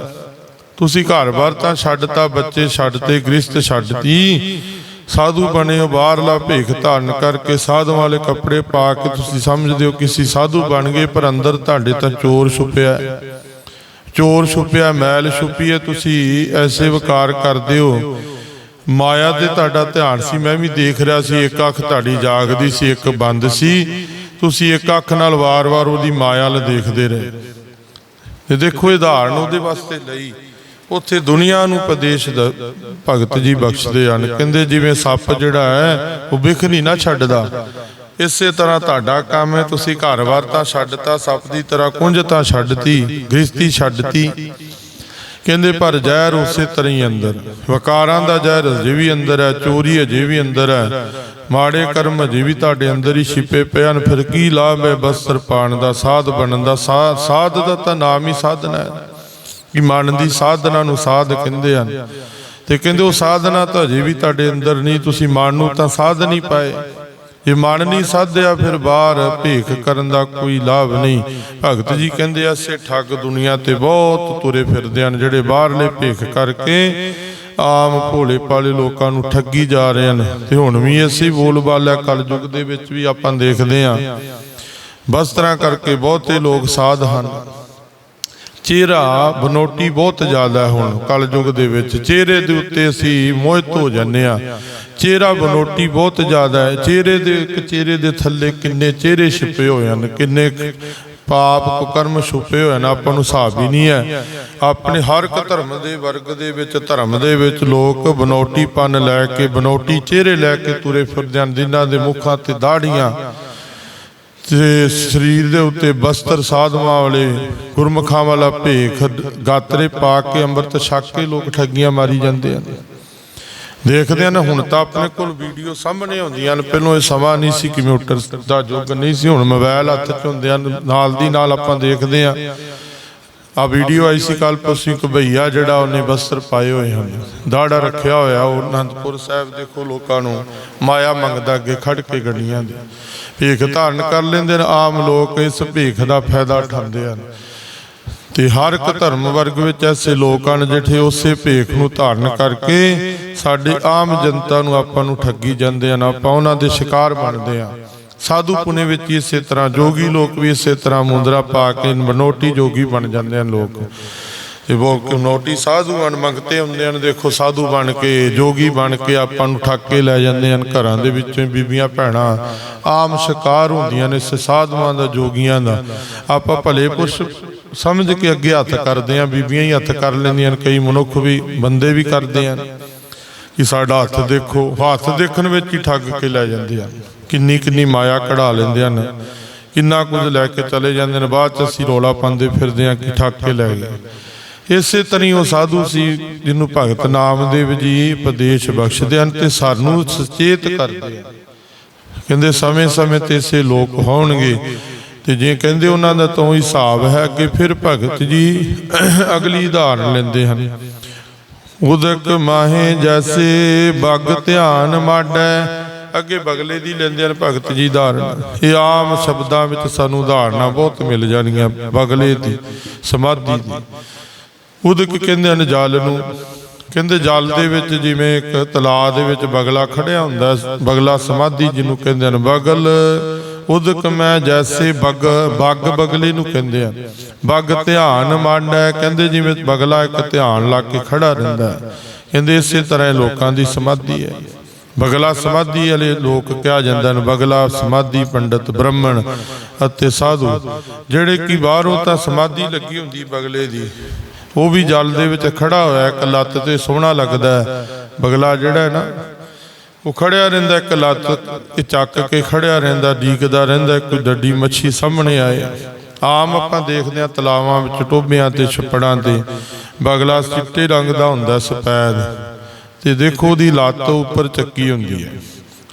ਤੁਸੀਂ ਘਰ-ਬਾਰ ਤਾਂ ਛੱਡਤਾ ਬੱਚੇ ਛੱਡਤੇ ਗ੍ਰਸਤ ਛੱਡਤੀ। ਸਾਧੂ ਬਣੇ ਹੋ, ਬਾਹਰਲਾ ਭੇਖ ਧਾਰਨ ਕਰਕੇ ਸਾਧੂ ਵਾਲੇ ਕੱਪੜੇ ਪਾ ਕੇ ਤੁਸੀਂ ਸਮਝਦੇ ਹੋ ਕਿਸੇ ਸਾਧੂ ਬਣ ਗਏ, ਪਰ ਅੰਦਰ ਤੁਹਾਡੇ ਤਾਂ ਚੋਰ ਛੁਪਿਆ ਚੋਰ ਛੁਪਿਆ, ਮੈਲ ਛੁਪੀ ਹੈ, ਤੁਸੀਂ ਐਸੇ ਵਿਕਾਰ ਕਰਦੇ ਹੋ। ਮਾਇਆ ਤੇ ਤੁਹਾਡਾ ਧਿਆਨ ਸੀ, ਮੈਂ ਵੀ ਦੇਖ ਰਿਹਾ ਸੀ, ਇੱਕ ਅੱਖ ਤੁਹਾਡੀ ਜਾਗਦੀ ਸੀ, ਇੱਕ ਬੰਦ ਸੀ। ਤੁਸੀਂ ਇੱਕ ਅੱਖ ਨਾਲ ਵਾਰ-ਵਾਰ ਉਹਦੀ ਮਾਇਆ ਵੱਲ ਦੇਖਦੇ ਰਹੇ। ਤੇ ਦੇਖੋ ਇਹ ਉਦਾਹਰਨ ਉਹਦੇ ਵਾਸਤੇ ਲਈ। ਉੱਥੇ ਦੁਨੀਆ ਨੂੰ ਉਪਦੇਸ਼ ਦ- ਭਗਤ ਜੀ ਬਖਸ਼ਦੇ ਹਨ। ਕਹਿੰਦੇ ਜਿਵੇਂ ਸੱਪ ਜਿਹੜਾ ਹੈ, ਉਹ ਬਿਖ ਨਹੀਂ ਨਾ ਛੱਡਦਾ। ਇਸੇ ਤਰ੍ਹਾਂ ਤੁਹਾਡਾ ਕੰਮ ਹੈ, ਤੁਸੀਂ ਘਰ-ਬਾਰ ਤਾਂ ਛੱਡਤਾ, ਸੱਪ ਦੀ ਤਰ੍ਹਾਂ ਕੁੰਝ ਤਾਂ ਛੱਡਤੀ, ਗ੍ਰਸਤੀ ਛੱਡਤੀ। ਕਹਿੰਦੇ ਪਰ ਜ਼ਹਿਰ ਉਸੇ ਤਰ੍ਹਾਂ ਹੀ ਅੰਦਰ ਵਕਾਰਾਂ ਦਾ ਜ਼ਹਿਰ ਅਜੇ ਵੀ ਅੰਦਰ ਹੈ, ਚੋਰੀ ਅਜੇ ਵੀ ਅੰਦਰ ਹੈ। ਮਾੜੇ ਕਰਮ ਅਜੇ ਵੀ ਤੁਹਾਡੇ ਅੰਦਰ ਹੀ ਛਿਪੇ ਪਏ ਹਨ। ਫਿਰ ਕੀ ਲਾਭ ਹੈ? ਬਸਤਰ ਪਾਣ ਦਾ, ਸਾਧ ਬਣਨ ਦਾ, ਸਾ- ਸਾਧ ਦਾ ਤਾਂ ਨਾਮ ਹੀ ਸਾਧਨਾ ਹੈ। ਕਿ ਮਨ ਦੀ ਸਾਧਨਾ ਨੂੰ ਸਾਧ ਕਹਿੰਦੇ ਹਨ। ਤੇ ਕਹਿੰਦੇ ਉਹ ਸਾਧਨਾ ਤਾਂ ਅਜੇ ਵੀ ਤੁਹਾਡੇ ਅੰਦਰ ਨਹੀਂ, ਤੁਸੀਂ ਮਨ ਨੂੰ ਤਾਂ ਸਾਧ ਨਹੀਂ ਪਾਏ। ਜੇ ਮਨ ਨਹੀਂ ਸਾਧਿਆ, ਫਿਰ ਬਾਹਰ ਭੇਖ ਕਰਨ ਦਾ ਕੋਈ ਲਾਭ ਨਹੀਂ। ਭਗਤ ਜੀ ਕਹਿੰਦੇ ਐਸੇ ਠੱਗ ਦੁਨੀਆ ਤੇ ਬਹੁਤ ਤੁਰੇ ਫਿਰਦੇ ਹਨ, ਜਿਹੜੇ ਬਾਹਰਲੇ ਭੇਖ ਕਰਕੇ ਆਮ ਭੋਲੇ ਪਾਲੇ ਲੋਕਾਂ ਨੂੰ ਠੱਗੀ ਜਾ ਰਹੇ ਹਨ। ਤੇ ਹੁਣ ਵੀ ਅਸੀਂ ਬੋਲਬਾਲਾ ਕਲਯੁਗ ਦੇ ਵਿੱਚ ਵੀ ਆਪਾਂ ਦੇਖਦੇ ਹਾਂ। ਬਸ ਤਰ੍ਹਾਂ ਕਰਕੇ ਬਹੁਤੇ ਲੋਕ ਸਾਧ ਹਨ। ਚਿਹਰਾ ਬਨੋਟੀ ਬਹੁਤ ਜ਼ਿਆਦਾ ਹੁਣ ਕਲਯੁਗ ਦੇ ਵਿੱਚ। ਚਿਹਰੇ ਦੇ ਉੱਤੇ ਅਸੀਂ ਮੋਹਿਤ ਹੋ ਜਾਂਦੇ ਆ ਚਿਹਰਾ ਬਨੋਟੀ ਬਹੁਤ ਜ਼ਿਆਦਾ ਹੈ। ਚਿਹਰੇ ਦੇ ਇੱਕ ਚਿਹਰੇ ਦੇ ਥੱਲੇ ਕਿੰਨੇ ਚਿਹਰੇ ਛਿਪੇ ਹੋਏ ਹਨ, ਕਿੰਨੇ ਕੁ ਪਾਪ ਕੁਕਰਮ ਛੁਪੇ ਹੋਏ ਹਨ, ਆਪਾਂ ਨੂੰ ਹਿਸਾਬ ਹੀ ਨਹੀਂ ਹੈ। ਆਪਣੇ ਹਰ ਇੱਕ ਧਰਮ ਦੇ ਵਰਗ ਦੇ ਵਿੱਚ, ਧਰਮ ਦੇ ਵਿੱਚ ਲੋਕ ਬਨੋਟੀਪਨ ਲੈ ਕੇ, ਬਨੋਟੀ ਚਿਹਰੇ ਲੈ ਕੇ ਤੁਰੇ ਫਿਰਦੇ ਹਨ, ਜਿਨ੍ਹਾਂ ਦੇ ਮੁੱਖਾਂ ਤੇ ਦਾੜੀਆਂ ਤੇ ਸਰੀਰ ਦੇ ਉੱਤੇ ਬਸਤਰ ਸਾਧਵਾਂ ਵਾਲੇ ਗੁਰਮੁਖਾਂ ਵਾਲਾ ਭੇਖ ਗਾਤਰੇ ਪਾ ਕੇ ਅੰਮ੍ਰਿਤ ਛਕ ਕੇ ਲੋਕ ਠੱਗੀਆਂ ਮਾਰੀ ਜਾਂਦੇ ਹਨ। ਦੇਖਦੇ ਹਨ, ਹੁਣ ਤਾਂ ਆਪਣੇ ਕੋਲ ਵੀਡੀਓ ਸਾਹਮਣੇ ਆਉਂਦੀਆਂ ਨੇ ਪਹਿਲਾਂ ਇਹ ਸਮਾਂ ਨਹੀਂ ਸੀ ਕੰਪਿਊਟਰ ਦਾ ਯੁੱਗ ਨਹੀਂ ਸੀ, ਹੁਣ ਮੋਬਾਈਲ ਹੱਥ 'ਚ ਹੁੰਦੇ ਹਨ। ਨਾਲ ਦੀ ਨਾਲ ਆਪਾਂ ਦੇਖਦੇ ਹਾਂ। ਆ ਵੀਡੀਓ ਆਈ ਸੀ ਕੱਲ ਪਰਸੋਂ, ਇੱਕ ਭਈਆ ਜਿਹੜਾ ਉਹਨੇ ਬਸਤਰ ਪਾਏ ਹੋਏ ਹਨ। ਦਾੜਾ ਰੱਖਿਆ ਹੋਇਆ ਉਹ ਅਨੰਦਪੁਰ ਸਾਹਿਬ ਦੇਖੋ ਲੋਕਾਂ ਨੂੰ ਮਾਇਆ ਮੰਗਦਾ ਅੱਗੇ ਖੜ ਕੇ ਗੱਡੀਆਂ ਦੇ। ਭੇਖ ਧਾਰਨ ਕਰ ਲੈਂਦੇ ਨੇ ਆਮ ਲੋਕ ਇਸ ਭੇਖ ਦਾ ਫਾਇਦਾ ਉਠਾਉਂਦੇ ਹਨ। ਤੇ ਹਰ ਇੱਕ ਧਰਮ ਵਰਗ ਵਿੱਚ ਐਸੇ ਲੋਕ ਹਨ ਜਿਹੜੇ ਉਸੇ ਭੇਖ ਨੂੰ ਧਾਰਨ ਕਰਕੇ ਸਾਡੇ ਆਮ ਜਨਤਾ ਨੂੰ ਆਪਾਂ ਨੂੰ ਠੱਗੀ ਜਾਂਦੇ ਹਨ ਆਪਾਂ ਉਹਨਾਂ ਦੇ ਸ਼ਿਕਾਰ ਬਣਦੇ ਆ ਸਾਧੂ ਪੁਨੇ ਵਿੱਚ ਇਸੇ ਤਰ੍ਹਾਂ ਜੋਗੀ ਲੋਕ ਵੀ ਇਸੇ ਤਰ੍ਹਾਂ ਮੁੰਦਰਾ ਪਾ ਕੇ ਬਨੋਟੀ ਜੋਗੀ ਬਣ ਜਾਂਦੇ ਹਨ ਲੋਕ। ਇਹ ਬਹੁਤ ਨੋਟੀ ਸਾਧੂ ਹਨ ਮੰਗਤੇ ਹੁੰਦੇ ਹਨ। ਦੇਖੋ, ਸਾਧੂ ਬਣ ਕੇ, ਜੋਗੀ ਬਣ ਕੇ ਆਪਾਂ ਨੂੰ ਠੱਗ ਕੇ ਲੈ ਜਾਂਦੇ ਹਨ ਘਰਾਂ ਦੇ ਵਿੱਚੋਂ ਬੀਬੀਆਂ, ਭੈਣਾਂ। ਆਮ ਸ਼ਿਕਾਰ ਹੁੰਦੀਆਂ ਨੇ ਇਸ ਸਾਧੂਆਂ ਦਾ, ਜੋਗੀਆਂ ਦਾ। ਆਪਾਂ ਭਲੇ ਪੁਰਸ਼ ਸਮਝ ਕੇ ਅੱਗੇ ਹੱਥ ਕਰਦੇ ਆ ਬੀਬੀਆਂ ਹੀ ਹੱਥ ਕਰ ਲੈਂਦੀਆਂ ਨੇ ਕਈ ਮਨੁੱਖ ਵੀ, ਬੰਦੇ ਵੀ ਕਰਦੇ ਹਨ। ਕਿ ਸਾਡਾ ਹੱਥ ਦੇਖੋ, ਹੱਥ ਦੇਖਣ ਵਿੱਚ ਹੀ ਠੱਗ ਕੇ ਲੈ ਜਾਂਦੇ ਆ ਕਿੰਨੀ ਕਿੰਨੀ ਮਾਇਆ ਕਢਾ ਲੈਂਦੇ ਹਨ। ਕਿੰਨਾ ਕੁਝ ਲੈ ਕੇ ਚਲੇ ਜਾਂਦੇ ਨੇ ਬਾਅਦ ਚ ਅਸੀਂ ਰੋਲਾ ਪਾਉਂਦੇ ਫਿਰਦੇ ਆ ਕਿ ਠੱਗ ਕੇ ਲੈ ਗਏ। ਇਸੇ ਤਰ੍ਹਾਂ ਉਹ ਸਾਧੂ ਸੀ ਜਿਹਨੂੰ ਭਗਤ ਨਾਮਦੇਵ ਜੀ ਉਪਦੇਸ਼ ਬਖਸ਼ਦੇ ਹਨ ਤੇ ਸਾਨੂੰ ਸੁਚੇਤ ਕਰਦੇ ਹਨ। ਕਹਿੰਦੇ ਸਮੇਂ-ਸਮੇਂ ਤੇ ਇਸੇ ਲੋਕ ਹੋਣਗੇ। ਤੇ ਜੇ ਕਹਿੰਦੇ ਉਹਨਾਂ ਦਾ ਤੋਂ ਹਿਸਾਬ ਹੈ ਕਿ ਫਿਰ ਭਗਤ ਜੀ ਅਗਲੀ ਉਦਾਹਰਨ ਲੈਂਦੇ ਹਨ। ਉਦਕ ਮਾਹੇ ਜੈਸੇ ਬਗ ਧਿਆਨ ਮਾਡੈ। ਅੱਗੇ ਬਗਲੇ ਦੀ ਲੈਂਦੇ ਹਨ ਭਗਤ ਜੀ ਉਦਾਹਰਨ ਇਹ ਆਮ ਸ਼ਬਦਾਂ ਵਿੱਚ ਸਾਨੂੰ ਉਦਾਹਰਨਾਂ ਬਹੁਤ ਮਿਲ ਜਾਣਗੀਆਂ ਬਗਲੇ ਦੀ, ਸਮਾਧੀ ਦੀ। ਉਦਕ ਕਹਿੰਦੇ ਹਨ ਜਲ ਨੂੰ। ਕਹਿੰਦੇ ਜਲ ਦੇ ਵਿੱਚ ਜਿਵੇਂ ਇੱਕ ਤਲਾ ਦੇ ਵਿੱਚ ਬਗਲਾ ਖੜਿਆ ਹੁੰਦਾ ਬਗਲਾ ਸਮਾਧੀ ਜਿਹਨੂੰ ਕਹਿੰਦੇ ਹਨ ਬਗਲ। ਉਦਕ ਮੈਂ ਜੈਸੇ ਬਗ ਬਗ ਬਗਲੇ ਨੂੰ ਕਹਿੰਦੇ ਆ। ਬਗ ਧਿਆਨ ਮੰਡੈ ਕਹਿੰਦੇ ਜਿਵੇਂ ਬਗਲਾ ਇੱਕ ਧਿਆਨ ਲਾ ਕੇ ਖੜਾ ਰਹਿੰਦਾ ਕਹਿੰਦੇ ਇਸੇ ਤਰ੍ਹਾਂ ਲੋਕਾਂ ਦੀ ਸਮਾਧੀ ਹੈ। ਬਗਲਾ ਸਮਾਧੀ ਵਾਲੇ ਲੋਕ ਕਿਹਾ ਜਾਂਦਾ ਨੇ ਬਗਲਾ ਸਮਾਧੀ ਪੰਡਤ ਬ੍ਰਾਹਮਣ ਅਤੇ ਸਾਧੂ। ਜਿਹੜੇ ਕਿ ਬਾਹਰੋਂ ਤਾਂ ਸਮਾਧੀ ਲੱਗੀ ਹੁੰਦੀ ਬਗਲੇ ਦੀ। ਉਹ ਵੀ ਜਲ ਦੇ ਵਿੱਚ ਖੜਾ ਹੋਇਆ, ਇੱਕ ਲੱਤ ਤੇ ਸੋਹਣਾ ਲੱਗਦਾ ਬਗਲਾ ਜਿਹੜਾ ਹੈ ਨਾ, ਉਹ ਖੜਿਆ ਰਹਿੰਦਾ, ਇੱਕ ਲੱਤ ਚੱਕ ਕੇ ਖੜਿਆ ਰਹਿੰਦਾ, ਡੀਕਦਾ ਰਹਿੰਦਾ, ਕੋਈ ਡੱਡੀ ਮੱਛੀ ਸਾਹਮਣੇ ਆਏ। ਆਮ ਆਪਾਂ ਦੇਖਦੇ ਹਾਂ ਤਲਾਵਾਂ ਵਿੱਚ ਟੋਬਿਆਂ ਤੇ, ਛੱਪੜਾਂ ਤੇ। ਬਗਲਾ ਚਿੱਟੇ ਰੰਗ ਦਾ ਹੁੰਦਾ ਸਫੈਦ। ਤੇ ਦੇਖੋ ਉਹਦੀ ਲੱਤ ਉੱਪਰ ਚੱਕੀ ਹੁੰਦੀ ਹੈ।